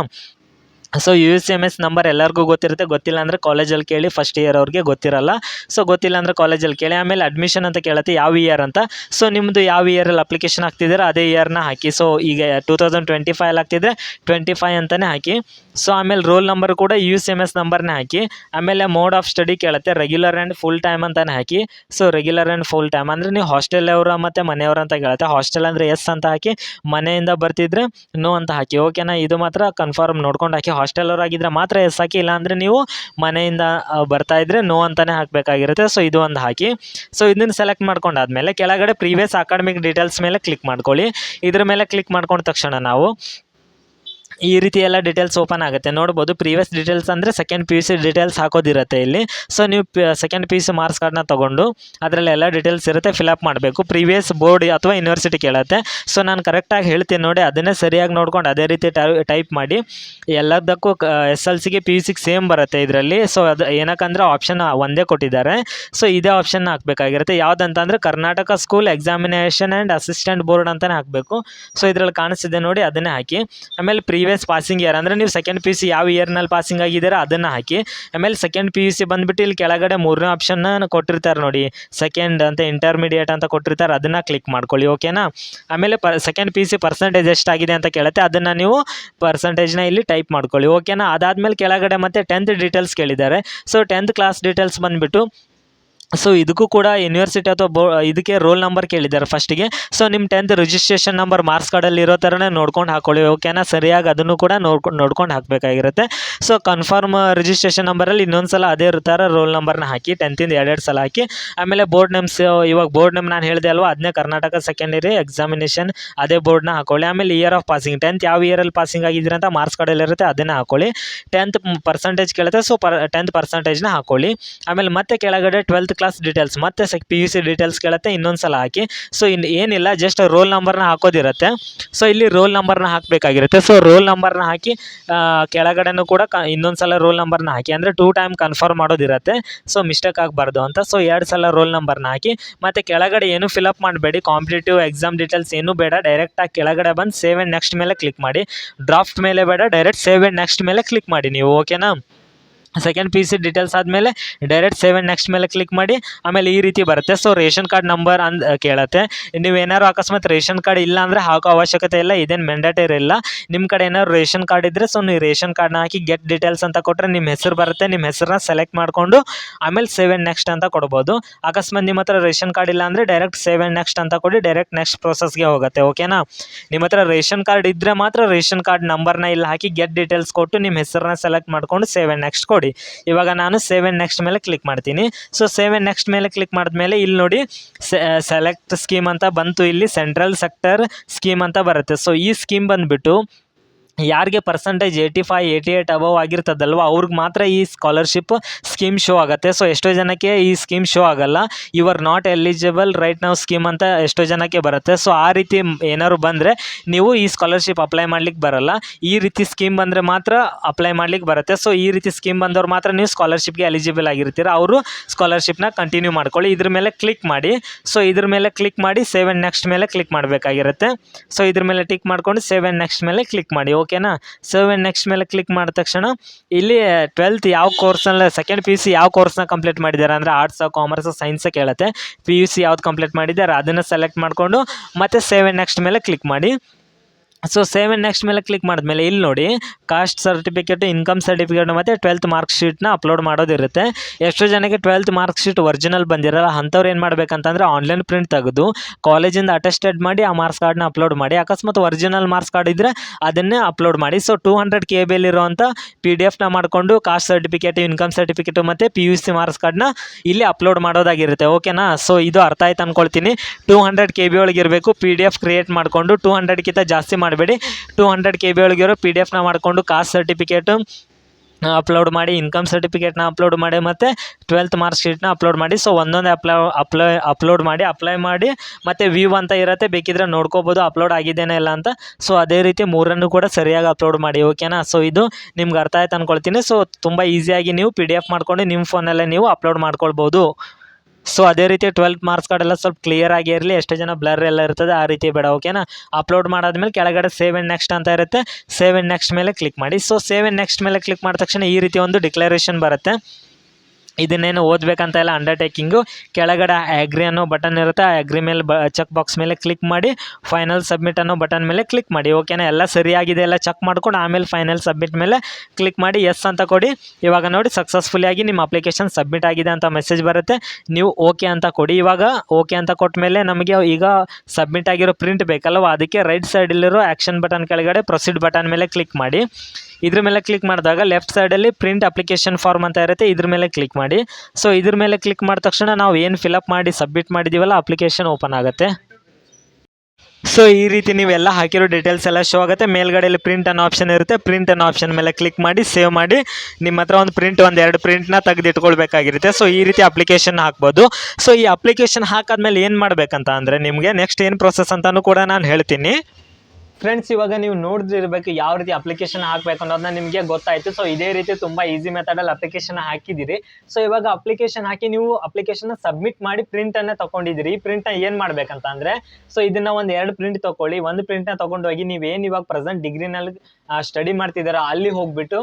A: so U S M S number ಎಲ್ಲರಿಗೂ ಗೊತ್ತಿರುತ್ತೆ. ಗೊತ್ತಿಲ್ಲ ಅಂದರೆ ಕಾಲೇಜಲ್ಲಿ ಕೇಳಿ ಫಸ್ಟ್ ಇಯರ್ ಅವ್ರಿಗೆ ಗೊತ್ತಿರಲ್ಲ. ಸೊ ಗೊತ್ತಿಲ್ಲ ಅಂದರೆ ಕಾಲೇಜಲ್ಲಿ ಕೇಳಿ. ಆಮೇಲೆ ಅಡ್ಮಿಷನ್ ಅಂತ ಕೇಳುತ್ತೆ. ಯಾವ ಇಯರ್ ಅಂತ? ಸೊ ನಿಮ್ಮದು ಯಾವ ಇಯರಲ್ಲಿ ಅಪ್ಲಿಕೇಶನ್ ಹಾಕ್ತಿದ್ದೀರೋ, ಅದೇ ಇಯರ್ನ ಹಾಕಿ. ಸೊ ಈಗ ಟೂ ತೌಸಂಡ್ ಟ್ವೆಂಟಿ ಫೈವ್ ಹಾಕ್ತಿದ್ರೆ ಟ್ವೆಂಟಿ ಫೈವ್ ಅಂತಲೇ ಹಾಕಿ. ಸೊ ಆಮೇಲೆ ರೋಲ್ ನಂಬರ್ ಕೂಡ ಯು ಸಿ ಎಂ ಎಸ್ ನಂಬರ್ನೇ ಹಾಕಿ, ಆಮೇಲೆ ಮೋಡ್ ಆಫ್ ಸ್ಟಡಿ ಕೇಳುತ್ತೆ ರೆಗ್ಯುಲರ್ ಆ್ಯಂಡ್ ಫುಲ್ ಟೈಮ್ ಅಂತಲೇ ಹಾಕಿ. So regular and full time ಅಂದರೆ ನೀವು ಹಾಸ್ಟೆಲ್ ಅವರ ಮತ್ತು ಮನೆಯವರು ಅಂತ ಕೇಳುತ್ತೆ. ಹಾಸ್ಟೆಲ್ ಅಂದರೆ ಎಸ್ ಅಂತ ಹಾಕಿ, ಮನೆಯಿಂದ ಬರ್ತಿದ್ರೆ ನೋ ಅಂತ ಹಾಕಿ. ಓಕೆನಾ ಇದು ಮಾತ್ರ ಕನ್ಫರ್ಮ್ ನೋಡ್ಕೊಂಡು ಹಾಕಿ. ಹಾಸ್ಟೆಲ್ ಆಗಿದ್ರೆ ಮಾತ್ರ ಎಸ್ ಹಾಕಿ ಇಲ್ಲಾಂದರೆ ನೀವು ಮನೆಯಿಂದ ಬರ್ತಾ ಇದ್ರೆ ನೋ ಅಂತಲೇ ಹಾಕಬೇಕಾಗಿರುತ್ತೆ. ಸೊ ಇದು ಒಂದು ಹಾಕಿ. ಸೊ ಇದನ್ನು ಸೆಲೆಕ್ಟ್ ಮಾಡ್ಕೊಂಡಾದ್ಮೇಲೆ ಕೆಳಗಡೆ ಪ್ರೀವಿಯಸ್ ಅಕಾಡೆಮಿಕ್ ಡೀಟೇಲ್ಸ್ ಮೇಲೆ ಕ್ಲಿಕ್ ಮಾಡ್ಕೊಳ್ಳಿ. ಇದ್ರ ಮೇಲೆ ಕ್ಲಿಕ್ ಮಾಡ್ಕೊಂಡ ತಕ್ಷಣ ನಾವು ಈ ರೀತಿ ಎಲ್ಲ ಡೀಟೇಲ್ಸ್ ಓಪನ್ ಆಗುತ್ತೆ. ನೋಡ್ಬೋದು ಪ್ರೀವಿಯಸ್ ಡೀಟೇಲ್ಸ್ ಅಂದರೆ second P U C details ಹಾಕೋದಿರುತ್ತೆ ಇಲ್ಲಿ. ಸೊ ನೀವು second P U C marks ಕಾರ್ಡ್ನ ತೊಗೊಂಡು ಅದರಲ್ಲಿ ಎಲ್ಲ ಡೀಟೇಲ್ಸ್ ಇರುತ್ತೆ ಫಿಲಪ್ ಮಾಡಬೇಕು. ಪ್ರೀವಿಯಸ್ ಬೋರ್ಡ್ ಅಥವಾ ಯೂನಿವರ್ಸಿಟಿ ಕೇಳುತ್ತೆ. ಸೊ ನಾನು ಕರೆಕ್ಟಾಗಿ ಹೇಳ್ತೀನಿ ನೋಡಿ, ಅದನ್ನೇ ಸರಿಯಾಗಿ ನೋಡ್ಕೊಂಡು ಅದೇ ರೀತಿ ಟೈಪ್ ಮಾಡಿ. ಎಲ್ಲದಕ್ಕೂ ಎಸ್ ಎಲ್ ಸಿಗೆ ಪಿ ಯು ಸಿಗೆ ಸೇಮ್ ಬರುತ್ತೆ ಇದರಲ್ಲಿ. ಸೊ ಅದು ಏನಕ್ಕಂದ್ರೆ ಆಪ್ಷನ್ ಒಂದೇ ಕೊಟ್ಟಿದ್ದಾರೆ. ಸೊ ಇದೇ ಆಪ್ಷನ್ ಹಾಕಬೇಕಾಗಿರುತ್ತೆ. ಯಾವುದಂತಂದರೆ Karnataka school examination and assistant board ಅಂತಲೇ ಹಾಕಬೇಕು. ಸೊ ಇದರಲ್ಲಿ ಕಾಣಿಸ್ತಿದೆ ನೋಡಿ, ಅದನ್ನೇ ಹಾಕಿ. ಆಮೇಲೆ ಪ್ರೀವಿಯಸ್ ಪಾಸಿಂಗ್ ಇಯರ್ ಅಂದರೆ ನೀವು ಸೆಕೆಂಡ್ ಪಿ ಯು ಸಿ ಯಾವ ಇಯರ್ನಲ್ಲಿ ಪಾಸಿಂಗ್ ಆಗಿದ್ದೀರಾ, ಅದನ್ನು ಹಾಕಿ, ಆಮೇಲೆ ಸೆಕೆಂಡ್ ಪಿ ಯು ಸಿ ಬಂದುಬಿಟ್ಟು ಇಲ್ಲಿ ಕೆಳಗಡೆ ಮೂರನೇ ಆಪ್ಷನ್ನ ಕೊಟ್ಟಿರ್ತಾರೆ ನೋಡಿ. ಸೆಕೆಂಡ್ ಅಂತ ಇಂಟರ್ಮೀಡಿಯೇಟ್ ಅಂತ ಕೊಟ್ಟಿರ್ತಾರೆ, ಅದನ್ನು ಕ್ಲಿಕ್ ಮಾಡ್ಕೊಳ್ಳಿ ಓಕೆನಾ ಆಮೇಲೆ ಪ second P U C percentage ಎಷ್ಟಾಗಿದೆ ಅಂತ ಕೇಳುತ್ತೆ, ಅದನ್ನು ನೀವು ಪರ್ಸೆಂಟೇಜ್ನ ಇಲ್ಲಿ ಟೈಪ್ ಮಾಡ್ಕೊಳ್ಳಿ ಓಕೆನಾ ಅದಾದಮೇಲೆ ಕೆಳಗಡೆ ಮತ್ತೆ ಟೆಂತ್ ಡೀಟೇಲ್ಸ್ ಕೇಳಿದ್ದಾರೆ. ಸೊ ಟೆಂತ್ ಕ್ಲಾಸ್ ಡೀಟೇಲ್ಸ್ ಬಂದುಬಿಟ್ಟು ಸೊ ಇದಕ್ಕೂ ಕೂಡ ಯೂನಿವರ್ಸಿಟಿ ಅಥವಾ ಬೋ, ಇದಕ್ಕೆ ರೋಲ್ ನಂಬರ್ ಕೇಳಿದ್ದಾರೆ ಫಸ್ಟಿಗೆ ಸೊ ನಿಮ್ಮ ಟೆಂತ್ ರಿಜಿಸ್ಟ್ರೇಷನ್ ನಂಬರ್ ಮಾರ್ಕ್ಸ್ ಕಾರ್ಡಲ್ಲಿ ಇರೋ ಥರನೇ ನೋಡ್ಕೊಂಡು ಹಾಕೊಳ್ಳಿ ಓಕೆನಾ ಸರಿಯಾಗಿ ಅದನ್ನು ಕೂಡ ನೋಡ್ಕೊಂಡು ನೋಡ್ಕೊಂಡು ಹಾಕಬೇಕಾಗಿರುತ್ತೆ. ಸೊ ಕನ್ಫರ್ಮ್ ರಿಜಿಸ್ಟ್ರೇಷನ್ ನಂಬರಲ್ಲಿ ಇನ್ನೊಂದು ಸಲ ಅದೇ ಥರ ರೋಲ್ ನಂಬರ್ನ ಹಾಕಿ ಟೆಂತಿಂದ ಎರಡೆರಡು ಸಲ ಹಾಕಿ. ಆಮೇಲೆ ಬೋರ್ಡ್ ನೇಮ್ಸ್ ಇವಾಗ ಬೋರ್ಡ್ ನೇಮ್ ನಾನು ಹೇಳಿದೆ ಅಲ್ವಾ? ಅದನ್ನೇ ಕರ್ನಾಟಕ ಸೆಕೆಂಡರಿ ಎಕ್ಸಾಮಿನೇಷನ್ ಅದೇ ಬೋರ್ಡ್ನ ಹಾಕೊಳ್ಳಿ. ಆಮೇಲೆ ಇಯರ್ ಆಫ್ ಪಾಸಿಂಗ್ ಟೆಂತ್ ಯಾವ ಇಯರಲ್ಲಿ ಪಾಸಿಂಗ್ ಆಗಿದ್ದೀರ ಅಂತ ಮಾರ್ಕ್ಸ್ ಕಾರ್ಡಲ್ಲಿ ಇರುತ್ತೆ, ಅದನ್ನೇ ಹಾಕೊಳ್ಳಿ. ಟೆಂತ್ ಪರ್ಸೆಂಟೇಜ್ ಕೇಳುತ್ತೆ ಸೊ ಪರ್ ಟೆಂತ್ ಪರ್ಸೆಂಟೇಜ್ನ ಹಾಕೊಳ್ಳಿ. ಆಮೇಲೆ ಮತ್ತೆ ಕೆಳಗಡೆ ಟ್ವೆಲ್ತ್ ಕ್ಲಾಸ್ ಡೀಟೇಲ್ಸ್ ಮತ್ತೆ sec P U C details ಕೇಳುತ್ತೆ ಇನ್ನೊಂದು ಸಲ ಹಾಕಿ. ಸೊ ಇನ್ನು ಏನಿಲ್ಲ ಜಸ್ಟ್ ರೋಲ್ ನಂಬರ್ನ ಹಾಕೋದಿರುತ್ತೆ. ಸೊ ಇಲ್ಲಿ ರೋಲ್ ನಂಬರ್ನ ಹಾಕಬೇಕಾಗಿರುತ್ತೆ. ಸೊ ರೋಲ್ ನಂಬರ್ನ ಹಾಕಿ ಕೆಳಗಡೆನೂ ಕೂಡ ಕ ಇನ್ನೊಂದು ಸಲ ರೋಲ್ ನಂಬರ್ನ ಹಾಕಿ. ಅಂದರೆ ಟೂ ಟೈಮ್ ಕನ್ಫರ್ಮ್ ಮಾಡೋದಿರುತ್ತೆ. ಸೊ ಮಿಸ್ಟೇಕ್ ಆಗಬಾರ್ದು ಅಂತ. ಸೊ ಎರಡು ಸಲ ರೋಲ್ ನಂಬರ್ನ ಹಾಕಿ. ಮತ್ತು ಕೆಳಗಡೆ ಏನು ಫಿಲಪ್ ಮಾಡಬೇಡಿ. ಕಾಂಪಿಟೇಟಿವ್ ಎಕ್ಸಾಮ್ ಡೀಟೇಲ್ಸ್ ಏನೂ ಬೇಡ. ಡೈರೆಕ್ಟಾಗಿ ಕೆಳಗಡೆ ಬಂದು ಸೇವ್ ನೆಕ್ಸ್ಟ್ ಮೇಲೆ ಕ್ಲಿಕ್ ಮಾಡಿ. ಡ್ರಾಫ್ಟ್ ಮೇಲೆ ಬೇಡ. ಡೈರೆಕ್ಟ್ ಸೇವ್ ನೆಕ್ಸ್ಟ್ ಮೇಲೆ ಕ್ಲಿಕ್ ಮಾಡಿ ನೀವು ಓಕೆನಾ ಸೆಕೆಂಡ್ ಪಿ ಸಿ ಡೀಟೇಲ್ಸ್ ಆದಮೇಲೆ ಡೈರೆಕ್ಟ್ ಸೇವೆನ್ ನೆಕ್ಸ್ಟ್ ಮೇಲೆ ಕ್ಲಿಕ್ ಮಾಡಿ, ಆಮೇಲೆ ಈ ರೀತಿ ಬರುತ್ತೆ. ಸೊ ರೇಷನ್ ಕಾರ್ಡ್ ನಂಬರ್ ಅಂದ್ ಕೇಳುತ್ತೆ. ನೀವು ಏನಾದ್ರು ಅಕಸ್ಮಾತ್ ರೇಷನ್ ಕಾರ್ಡ್ ಇಲ್ಲ ಅಂದರೆ ಹಾಕೋ ಅವಶ್ಯಕತೆ ಇಲ್ಲ, ಇದೇನು ಮೆಂಡೇಟರಿ ಇಲ್ಲ. ನಿಮ್ಮ ಕಡೆ ಏನಾದ್ರು ರೇಷನ್ ಕಾರ್ಡ್ ಇದ್ದರೆ ಸೊ ನೀವು ರೇಷನ್ ಕಾರ್ಡ್ನ ಹಾಕಿ ಗೆಟ್ ಡೀಟೇಲ್ಸ್ ಅಂತ ಕೊಟ್ಟರೆ ನಿಮ್ಮ ಹೆಸರು ಬರುತ್ತೆ ನಿಮ್ಮ ಹೆಸರನ್ನ ಸೆಲೆಕ್ಟ್ ಮಾಡಿಕೊಂಡು, ಆಮೇಲೆ ಸೇವೆನ್ ನೆಕ್ಸ್ಟ್ ಅಂತ ಕೊಡ್ಬೋದು. ಅಕಸ್ಮಾತ್ ನಿಮ್ಮ ಹತ್ರ ರೇಷನ್ ಕಾರ್ಡ್ ಇಲ್ಲ ಅಂದರೆ ಡೈರೆಕ್ಟ್ ಸೇವೆನ್ ನೆಕ್ಸ್ಟ್ ಅಂತ ಕೊಡಿ ಡೈರೆಕ್ಟ್ ನೆಕ್ಸ್ಟ್ ಪ್ರೊಸೆಸ್ಗೆ ಹೋಗುತ್ತೆ ಓಕೆನಾ ನಿಮ್ಮ ಹತ್ರ ರೇಷನ್ ಕಾರ್ಡ್ ಇದ್ದರೆ ಮಾತ್ರ ರೇಷನ್ ಕಾರ್ಡ್ ನಂಬರ್ನ ಇಲ್ಲಿ ಹಾಕಿ ಗೆಟ್ ಡೀಟೇಲ್ಸ್ ಕೊಟ್ಟು ನಿಮ್ಮ ಹೆಸರನ್ನ ಸೆಲೆಕ್ಟ್ ಮಾಡಿಕೊಂಡು ಸೆವೆನ್ ನೆಕ್ಸ್ಟ್ ಕೊಡಿ. ಇವಾಗ ನಾನು ಸೇವ್ ಆ್ಯಂಡ್ ನೆಕ್ಸ್ಟ್ ಮೇಲೆ ಕ್ಲಿಕ್ ಮಾಡ್ತೀನಿ. ಸೊ ಸೇವ್ ಆ್ಯಂಡ್ ನೆಕ್ಸ್ಟ್ ಮೇಲೆ ಕ್ಲಿಕ್ ಮಾಡಿದ್ಮೇಲೆ ಇಲ್ಲಿ ನೋಡಿ ಸೆಲೆಕ್ಟ್ ಸ್ಕೀಮ್ ಅಂತ ಬಂತು. ಇಲ್ಲಿ ಸೆಂಟ್ರಲ್ ಸೆಕ್ಟರ್ ಸ್ಕೀಮ್ ಅಂತ ಬರುತ್ತೆ. ಸೊ ಈ ಸ್ಕೀಮ್ ಬಂದುಬಿಟ್ಟು ಯಾರಿಗೆ percentage eighty five eighty eight above ಆಗಿರ್ತದಲ್ವ, ಅವ್ರಿಗೆ ಮಾತ್ರ ಈ ಸ್ಕಾಲರ್ಶಿಪ್ ಸ್ಕೀಮ್ ಶೋ ಆಗುತ್ತೆ. ಸೊ ಎಷ್ಟೋ ಜನಕ್ಕೆ ಈ ಸ್ಕೀಮ್ ಶೋ ಆಗಲ್ಲ. You are not eligible right ನಾವು ಸ್ಕೀಮ್ ಅಂತ ಎಷ್ಟೋ ಜನಕ್ಕೆ ಬರುತ್ತೆ. ಸೊ ಆ ರೀತಿ ಏನಾದ್ರು ಬಂದರೆ ನೀವು ಈ ಸ್ಕಾಲರ್ಶಿಪ್ ಅಪ್ಲೈ ಮಾಡ್ಲಿಕ್ಕೆ ಬರಲ್ಲ. ಈ ರೀತಿ ಸ್ಕೀಮ್ ಬಂದರೆ ಮಾತ್ರ ಅಪ್ಲೈ ಮಾಡ್ಲಿಕ್ಕೆ ಬರುತ್ತೆ. ಸೊ ಈ ರೀತಿ ಸ್ಕೀಮ್ ಬಂದವ್ರು ಮಾತ್ರ ನೀವು ಸ್ಕಾಲರ್ಶಿಪ್ಗೆ ಎಲಿಜಿಬಲ್ ಆಗಿರ್ತೀರ. ಅವರು ಸ್ಕಾಲರ್ಶಿಪ್ನ ಕಂಟಿನ್ಯೂ ಮಾಡ್ಕೊಳ್ಳಿ. ಇದ್ರ ಮೇಲೆ ಕ್ಲಿಕ್ ಮಾಡಿ. ಸೊ ಇದ್ರ ಮೇಲೆ ಕ್ಲಿಕ್ ಮಾಡಿ ಸೇವ್ ಆ್ಯಂಡ್ ನೆಕ್ಸ್ಟ್ ಮೇಲೆ ಕ್ಲಿಕ್ ಮಾಡಬೇಕಾಗಿರುತ್ತೆ. ಸೊ ಇದ್ರ ಮೇಲೆ ಟಿಕ್ ಮಾಡ್ಕೊಂಡು ಸೇವ್ ನೆಕ್ಸ್ಟ್ ಮೇಲೆ ಕ್ಲಿಕ್ ಮಾಡಿ. ಓಕೆನಾ ಸೇವ್ ಆ್ಯಂಡ್ ನೆಕ್ಸ್ಟ್ ಮೇಲೆ ಕ್ಲಿಕ್ ಮಾಡಿದ ತಕ್ಷಣ, ಇಲ್ಲಿ ಟ್ವೆಲ್ತ್ ಯಾವ ಕೋರ್ಸಲ್ಲಿ ಸೆಕೆಂಡ್ ಪಿ ಯು ಸಿ ಯಾವ ಕೋರ್ಸ್ನ ಕಂಪ್ಲೀಟ್ ಮಾಡಿದ್ದಾರೆ ಅಂದರೆ ಆರ್ಟ್ಸ್ ಕಾಮರ್ಸ್ ಸೈನ್ಸ್ ಕೇಳುತ್ತೆ. ಪಿ ಯು ಸಿ ಯಾವ್ದು ಕಂಪ್ಲೀಟ್ ಮಾಡಿದ್ದಾರೆ? ಅದನ್ನು ಸೆಲೆಕ್ಟ್ ಮಾಡಿಕೊಂಡು, ಮತ್ತೆ ಸೇವ್ ನೆಕ್ಸ್ಟ್ ಮೇಲೆ ಕ್ಲಿಕ್ ಮಾಡಿ. ಸೊ ಸೇವ್ ನೆಕ್ಸ್ಟ್ ಮೇಲೆ ಕ್ಲಿಕ್ ಮಾಡಿದ್ಮೇಲೆ ಇಲ್ಲಿ ನೋಡಿ ಕಾಸ್ಟ್ ಸರ್ಟಿಫಿಕೇಟ್ ಇನ್ಕಮ್ ಸರ್ಟಿಫಿಕೇಟ್ ಮತ್ತು ಟ್ವೆಲ್ತ್ ಮಾರ್ಕ್ ಶೀಟ್ನ ಅಪ್ಲೋಡ್ ಮಾಡೋದಿರುತ್ತೆ. ಎಷ್ಟೋ ಜನಕ್ಕೆ ಟ್ವೆಲ್ತ್ ಮಾರ್ಕ್ ಶೀಟ್ ಒರಿಜಿನಲ್ ಬಂದಿರಲ್ಲ, ಅಂಥವ್ರು ಏನು ಮಾಡಬೇಕಂತಂದರೆ ಆನ್ಲೈನ್ ಪ್ರಿಂಟ್ ತೆಗೆದು ಕಾಲೇಜಿಂದ ಅಟೆಸ್ಟೆಡ್ ಮಾಡಿ ಆ ಮಾರ್ಕ್ಸ್ ಕಾರ್ಡ್ನ ಅಪ್ಲೋಡ್ ಮಾಡಿ. ಅಕಸ್ಮಾತ್ ಒರಿಜಿನಲ್ ಮಾರ್ಕ್ಸ್ ಕಾರ್ಡ್ ಇದ್ದರೆ ಅದನ್ನೇ ಅಪ್ಲೋಡ್ ಮಾಡಿ. ಸೊ ಟೂ ಹಂಡ್ರೆಡ್ ಕೆ ಬಿಯಲ್ಲಿರುವಂಥ ಪಿ ಡಿ ಎಫ್ನ ಮಾಡಿಕೊಂಡು ಕಾಸ್ಟ್ ಸರ್ಟಿಫಿಕೇಟ್ ಇನ್ಕಮ್ ಸರ್ಟಿಫಿಕೇಟು ಮತ್ತು ಪಿ ಯು ಸಿ ಮಾರ್ಕ್ಸ್ ಕಾರ್ಡ್ನ ಇಲ್ಲಿ ಅಪ್ಲೋಡ್ ಮಾಡೋದಾಗಿರುತ್ತೆ. ಓಕೆನಾ ಸೊ ಇದು ಅರ್ಥ ಆಯ್ತು ಅಂದ್ಕೊಳ್ತೀನಿ ಟೂ ಹಂಡ್ರೆಡ್ ಕೆ ಬಿ ಒಳಗಿರಬೇಕು ಪಿ ಡಿ ಎಫ್ ಕ್ರಿಯೇಟ್ ಮಾಡಿಕೊಂಡು ಟೂ ಹಂಡ್ರೆಡ್ಗಿಂತ ಜಾಸ್ತಿ ಮಾಡಬೇಡಿ. ಟೂ ಹಂಡ್ರೆಡ್ ಕೆ ಬಿ ಒಳಗಿರೋ ಪಿ ಡಿ ಎಫ್ನ ಮಾಡಿಕೊಂಡು ಕಾಸ್ಟ್ ಸರ್ಟಿಫಿಕೇಟು ಅಪ್ಲೋಡ್ ಮಾಡಿ ಇನ್ಕಮ್ ಸರ್ಟಿಫಿಕೇಟ್ನ ಅಪ್ಲೋಡ್ ಮಾಡಿ ಮತ್ತು ಟ್ವೆಲ್ತ್ ಮಾರ್ಕ್ ಶೀಟ್ನ ಅಪ್ಲೋಡ್ ಮಾಡಿ. ಸೊ ಒಂದೊಂದೇ ಅಪ್ಲೋ ಅಪ್ಲೈ ಅಪ್ಲೋಡ್ ಮಾಡಿ ಅಪ್ಲೈ ಮಾಡಿ ಮತ್ತು ವ್ಯೂ ಅಂತ ಇರುತ್ತೆ. ಬೇಕಿದ್ರೆ ನೋಡ್ಕೋಬೋದು ಅಪ್ಲೋಡ್ ಆಗಿದ್ದೇನೆ ಇಲ್ಲ ಅಂತ. ಸೊ ಅದೇ ರೀತಿ ಮೂರನ್ನು ಕೂಡ ಸರಿಯಾಗಿ ಅಪ್ಲೋಡ್ ಮಾಡಿ ಓಕೆನಾ ಸೊ ಇದು ನಿಮ್ಗೆ ಅರ್ಥ ಆಯ್ತು ಅಂದ್ಕೊಳ್ತೀನಿ ಸೊ ತುಂಬ ಈಸಿಯಾಗಿ ನೀವು ಪಿ ಡಿ ಎಫ್ ಮಾಡ್ಕೊಂಡು ನಿಮ್ಮ ಫೋನಲ್ಲೇ ನೀವು ಅಪ್ಲೋಡ್ ಮಾಡ್ಕೊಳ್ಬೋದು. ಸೊ ಅದೇ ರೀತಿ ಟ್ವೆಲ್ತ್ ಮಾರ್ಕ್ಸ್ ಕಾರ್ಡ್ ಎಲ್ಲ ಸ್ವಲ್ಪ ಕ್ಲಿಯರ್ ಆಗಿ ಇರಲಿ, ಎಷ್ಟು ಜನ ಬ್ಲರ್ ಎಲ್ಲ ಇರ್ತದೆ, ಆ ರೀತಿ ಬೇಡ ಓಕೆನಾ ಅಪ್ಲೋಡ್ ಮಾಡಾದ್ಮೇಲೆ ಕೆಳಗಡೆ ಸೇವ್ ಆ್ಯಂಡ್ ನೆಕ್ಸ್ಟ್ ಅಂತ ಇರುತ್ತೆ. ಸೇವ್ ಆ್ಯಂಡ್ ನೆಕ್ಸ್ಟ್ ಮೇಲೆ ಕ್ಲಿಕ್ ಮಾಡಿ. ಸೊ ಸೇವ್ ಆ್ಯಂಡ್ ನೆಕ್ಸ್ಟ್ ಮೇಲೆ ಕ್ಲಿಕ್ ಮಾಡಿದ ತಕ್ಷಣ ಈ ರೀತಿ ಒಂದು ಡಿಕ್ಲರೇಷನ್ ಬರುತ್ತೆ. ಇದನ್ನೇನು ಓದಬೇಕಂತ ಇಲ್ಲ ಅಂಡರ್ಟೇಕಿಂಗು ಕೆಳಗಡೆ ಅಗ್ರಿ ಅನ್ನೋ ಬಟನ್ ಇರುತ್ತೆ, ಆ ಅಗ್ರಿ ಮೇಲೆ ಬ ಚೆಕ್ ಬಾಕ್ಸ್ ಮೇಲೆ ಕ್ಲಿಕ್ ಮಾಡಿ ಫೈನಲ್ ಸಬ್ಮಿಟ್ ಅನ್ನೋ ಬಟನ್ ಮೇಲೆ ಕ್ಲಿಕ್ ಮಾಡಿ. ಓಕೆನಾ ಎಲ್ಲ ಸರಿಯಾಗಿದೆ, ಎಲ್ಲ ಚೆಕ್ ಮಾಡ್ಕೊಂಡು ಆಮೇಲೆ ಫೈನಲ್ ಸಬ್ಮಿಟ್ ಮೇಲೆ ಕ್ಲಿಕ್ ಮಾಡಿ ಎಸ್ ಅಂತ ಕೊಡಿ. ಇವಾಗ ನೋಡಿ ಸಕ್ಸಸ್ಫುಲಿಯಾಗಿ ನಿಮ್ಮ ಅಪ್ಲಿಕೇಶನ್ ಸಬ್ಮಿಟ್ ಆಗಿದೆ ಅಂತ ಮೆಸೇಜ್ ಬರುತ್ತೆ. ನೀವು ಓಕೆ ಅಂತ ಕೊಡಿ. ಇವಾಗ ಓಕೆ ಅಂತ ಕೊಟ್ಟ ಮೇಲೆ ನಮಗೆ ಈಗ ಸಬ್ಮಿಟ್ ಆಗಿರೋ ಪ್ರಿಂಟ್ ಬೇಕಲ್ವ? ಅದಕ್ಕೆ ರೈಟ್ ಸೈಡಲ್ಲಿರೋ ಆ್ಯಕ್ಷನ್ ಬಟನ್ ಕೆಳಗಡೆ ಪ್ರೊಸೀಡ್ ಬಟನ್ ಮೇಲೆ ಕ್ಲಿಕ್ ಮಾಡಿ. ಇದ್ರ ಮೇಲೆ ಕ್ಲಿಕ್ ಮಾಡಿದಾಗ ಲೆಫ್ಟ್ ಸೈಡಲ್ಲಿ ಪ್ರಿಂಟ್ ಅಪ್ಲಿಕೇಶನ್ ಫಾರ್ಮ್ ಅಂತ ಇರುತ್ತೆ, ಇದ್ರ ಮೇಲೆ ಕ್ಲಿಕ್ ಮಾಡಿ. ಸೊ ಇದ್ರ ಮೇಲೆ ಕ್ಲಿಕ್ ಮಾಡಿದ ತಕ್ಷಣ ನಾವು ಏನು ಫಿಲಪ್ ಮಾಡಿ ಸಬ್ಮಿಟ್ ಮಾಡಿದ್ದೀವಲ್ಲ ಅಪ್ಲಿಕೇಶನ್ ಓಪನ್ ಆಗುತ್ತೆ. ಸೊ ಈ ರೀತಿ ನೀವೆಲ್ಲ ಹಾಕಿರೋ ಡೀಟೇಲ್ಸ್ ಎಲ್ಲ ಶೋ ಆಗುತ್ತೆ. ಮೇಲ್ಗಡೆಯಲ್ಲಿ ಪ್ರಿಂಟ್ ಅನ್ನೋ ಆಪ್ಷನ್ ಇರುತ್ತೆ. ಪ್ರಿಂಟ್ ಅನ್ನೋ ಆಪ್ಷನ್ ಮೇಲೆ ಕ್ಲಿಕ್ ಮಾಡಿ ಸೇವ್ ಮಾಡಿ. ನಿಮ್ಮ ಹತ್ರ ಒಂದು ಪ್ರಿಂಟ್ ಒಂದು ಎರಡು ಪ್ರಿಂಟ್ನ ತೆಗೆದಿಟ್ಕೊಳ್ಬೇಕಾಗಿರುತ್ತೆ ಸೊ ಈ ರೀತಿ ಅಪ್ಲಿಕೇಶನ್ ಹಾಕ್ಬೋದು. ಸೊ ಈ ಅಪ್ಲಿಕೇಶನ್ ಹಾಕಾದ್ಮೇಲೆ ಏನು ಮಾಡಬೇಕಂತ ಅಂದರೆ, ನಿಮಗೆ ನೆಕ್ಸ್ಟ್ ಏನು ಪ್ರೊಸೆಸ್ ಅಂತಲೂ ಕೂಡ ನಾನು ಹೇಳ್ತೀನಿ. ಫ್ರೆಂಡ್ಸ್ ಇವಾಗ ನೀವು ನೋಡಿದಿರ್ಬೇಕು ಯಾವ ರೀತಿ ಅಪ್ಲಿಕೇಶನ್ ಹಾಕಬೇಕು ಅನ್ನೋದನ್ನ ನಿಮಗೆ ಗೊತ್ತಾಯಿತು. ಸೊ ಇದೇ ರೀತಿ ತುಂಬ ಈಸಿ ಮೆಥಡಲ್ಲಿ ಅಪ್ಲಿಕೇಶನ್ ಹಾಕಿದ್ದೀರಿ. ಸೊ ಇವಾಗ ಅಪ್ಲಿಕೇಶನ್ ಹಾಕಿ ನೀವು ಅಪ್ಲಿಕೇಶನ್ ಸಬ್ಮಿಟ್ ಮಾಡಿ ಪ್ರಿಂಟನ್ನು ತೊಗೊಂಡಿದ್ದೀರಿ. ಈ ಪ್ರಿಂಟ್ನ ಏನು ಮಾಡ್ಬೇಕಂತ ಅಂದರೆ ಸೊ ಇದನ್ನ ಒಂದು ಎರಡು ಪ್ರಿಂಟ್ ತೊಗೊಳ್ಳಿ ಒಂದು ಪ್ರಿಂಟ್ನ ತೊಗೊಂಡೋಗಿ ನೀವೇನು ಇವಾಗ ಪ್ರೆಸೆಂಟ್ ಡಿಗ್ರಿನಲ್ಲಿ ಸ್ಟಡಿ ಮಾಡ್ತಿದ್ದೀರಾ, ಅಲ್ಲಿ ಹೋಗ್ಬಿಟ್ಟು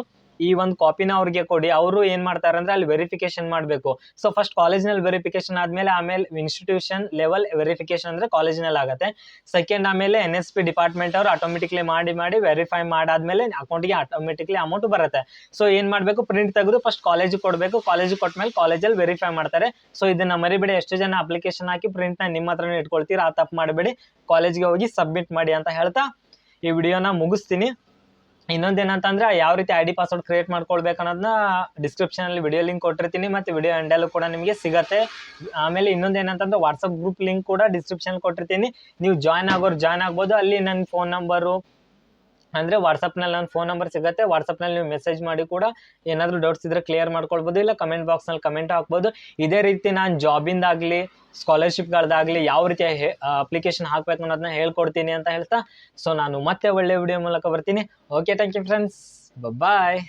A: ಈ ಒಂದು ಕಾಪಿನ ಅವ್ರಿಗೆ ಕೊಡಿ, ಅವರು ಏನು ಮಾಡ್ತಾರೆ ಅಂದ್ರೆ ಅಲ್ಲಿ ವೆರಿಫಿಕೇಶನ್ ಮಾಡಬೇಕು. ಸೊ ಫಸ್ಟ್ ಕಾಲೇಜ್ನಲ್ಲಿ ವೆರಿಫಿಕೇಶನ್ ಆದ್ಮೇಲೆ ಆಮೇಲೆ ಇನ್ಸ್ಟಿಟ್ಯೂಷನ್ ಲೆವೆಲ್ ವೆರಿಫಿಕೇಶನ್ ಅಂದ್ರೆ ಕಾಲೇಜ್ನಲ್ಲಿ ಆಗುತ್ತೆ. ಸೆಕೆಂಡ್ ಆಮೇಲೆ ಎನ್ ಎಸ್ ಪಿ ಡಿಪಾರ್ಟ್ಮೆಂಟ್ ಅವರು ಆಟೋಮೆಟಿಕ್ಲಿ ಮಾಡಿ ಮಾಡಿ ವೆರಿಫೈ ಮಾಡಾದ್ಮೇಲೆ ಅಕೌಂಟ್ಗೆ ಆಟೋಮೆಟಿಕ್ಲಿ ಅಮೌಂಟ್ ಬರುತ್ತೆ. ಸೊ ಏನು ಮಾಡಬೇಕು? ಪ್ರಿಂಟ್ ತೆಗೆದು ಫಸ್ಟ್ ಕಾಲೇಜ್ ಕೊಡಬೇಕು. ಕಾಲೇಜ್ ಕೊಟ್ಮೇಲೆ ಕಾಲೇಜಲ್ಲಿ ವೆರಿಫೈ ಮಾಡ್ತಾರೆ. ಸೊ ಇದನ್ನ ಮರಿಬೇಡಿ, ಎಷ್ಟು ಜನ ಅಪ್ಲಿಕೇಶನ್ ಹಾಕಿ ಪ್ರಿಂಟ್ನ ನಿಮ್ಮ ಹತ್ರನೇ ಇಟ್ಕೊಳ್ತೀರಾ, ಆ ತಪ್ಪು ಮಾಡಬೇಡಿ. ಕಾಲೇಜ್ಗೆ ಹೋಗಿ ಸಬ್ಮಿಟ್ ಮಾಡಿ ಅಂತ ಹೇಳ್ತಾ ಈ ವಿಡಿಯೋನ ಮುಗಿಸ್ತೀನಿ. ಇನ್ನೊಂದೇನಂತಂದ್ರೆ ಯಾವ ರೀತಿ ಐ ಡಿ ಪಾಸ್ವರ್ಡ್ ಕ್ರಿಯೇಟ್ ಮಾಡ್ಕೊಳ್ಬೇಕು ಅನ್ನೋದನ್ನ ಡಿಸ್ಕ್ರಿಪ್ಷನಲ್ಲಿ ವಿಡಿಯೋ ಲಿಂಕ್ ಕೊಟ್ಟಿರ್ತೀನಿ, ಮತ್ತು ವಿಡಿಯೋ ಎಂಡಲ್ಲೂ ಕೂಡ ನಿಮಗೆ ಸಿಗತ್ತೆ. ಆಮೇಲೆ ಇನ್ನೊಂದೇನಂತಂದ್ರೆ ವಾಟ್ಸಪ್ ಗ್ರೂಪ್ ಲಿಂಕ್ ಕೂಡ ಡಿಸ್ಕ್ರಿಪ್ಷನ್ ಕೊಟ್ಟಿರ್ತೀನಿ. ನೀವು ಜಾಯ್ನ್ ಆಗೋರು ಜಾಯ್ನ್ ಆಗ್ಬೋದು. ಅಲ್ಲಿ ನನ್ನ ಫೋನ್ ನಂಬರು ಅಂದರೆ ವಾಟ್ಸಪ್ನಲ್ಲಿ ನನ್ನ ಫೋನ್ ನಂಬರ್ ಸಿಗುತ್ತೆ ವಾಟ್ಸಪ್ನಲ್ಲಿ ನೀವು ಮೆಸೇಜ್ ಮಾಡಿ ಕೂಡ ಏನಾದರೂ ಡೌಟ್ಸ್ ಇದ್ದರೆ ಕ್ಲಿಯರ್ ಮಾಡ್ಕೊಳ್ಬೋದು, ಇಲ್ಲ ಕಮೆಂಟ್ ಬಾಕ್ಸ್ನಲ್ಲಿ ಕಮೆಂಟ್ ಹಾಕ್ಬೋದು. ಇದೇ ರೀತಿ ನಾನು ಜಾಬಿಂದಾಗಲಿ ಸ್ಕಾಲರ್ಶಿಪ್ಗಳದ್ದಾಗಲಿ ಯಾವ ರೀತಿ ಅಪ್ಲಿಕೇಶನ್ ಹಾಕಬೇಕು ಅನ್ನೋದನ್ನ ಹೇಳ್ಕೊಡ್ತೀನಿ ಅಂತ ಹೇಳ್ತಾ ಸೊ ನಾನು ಮತ್ತೆ ಒಳ್ಳೆ ವಿಡಿಯೋ ಮೂಲಕ ಬರ್ತೀನಿ. Okay thank you friends bye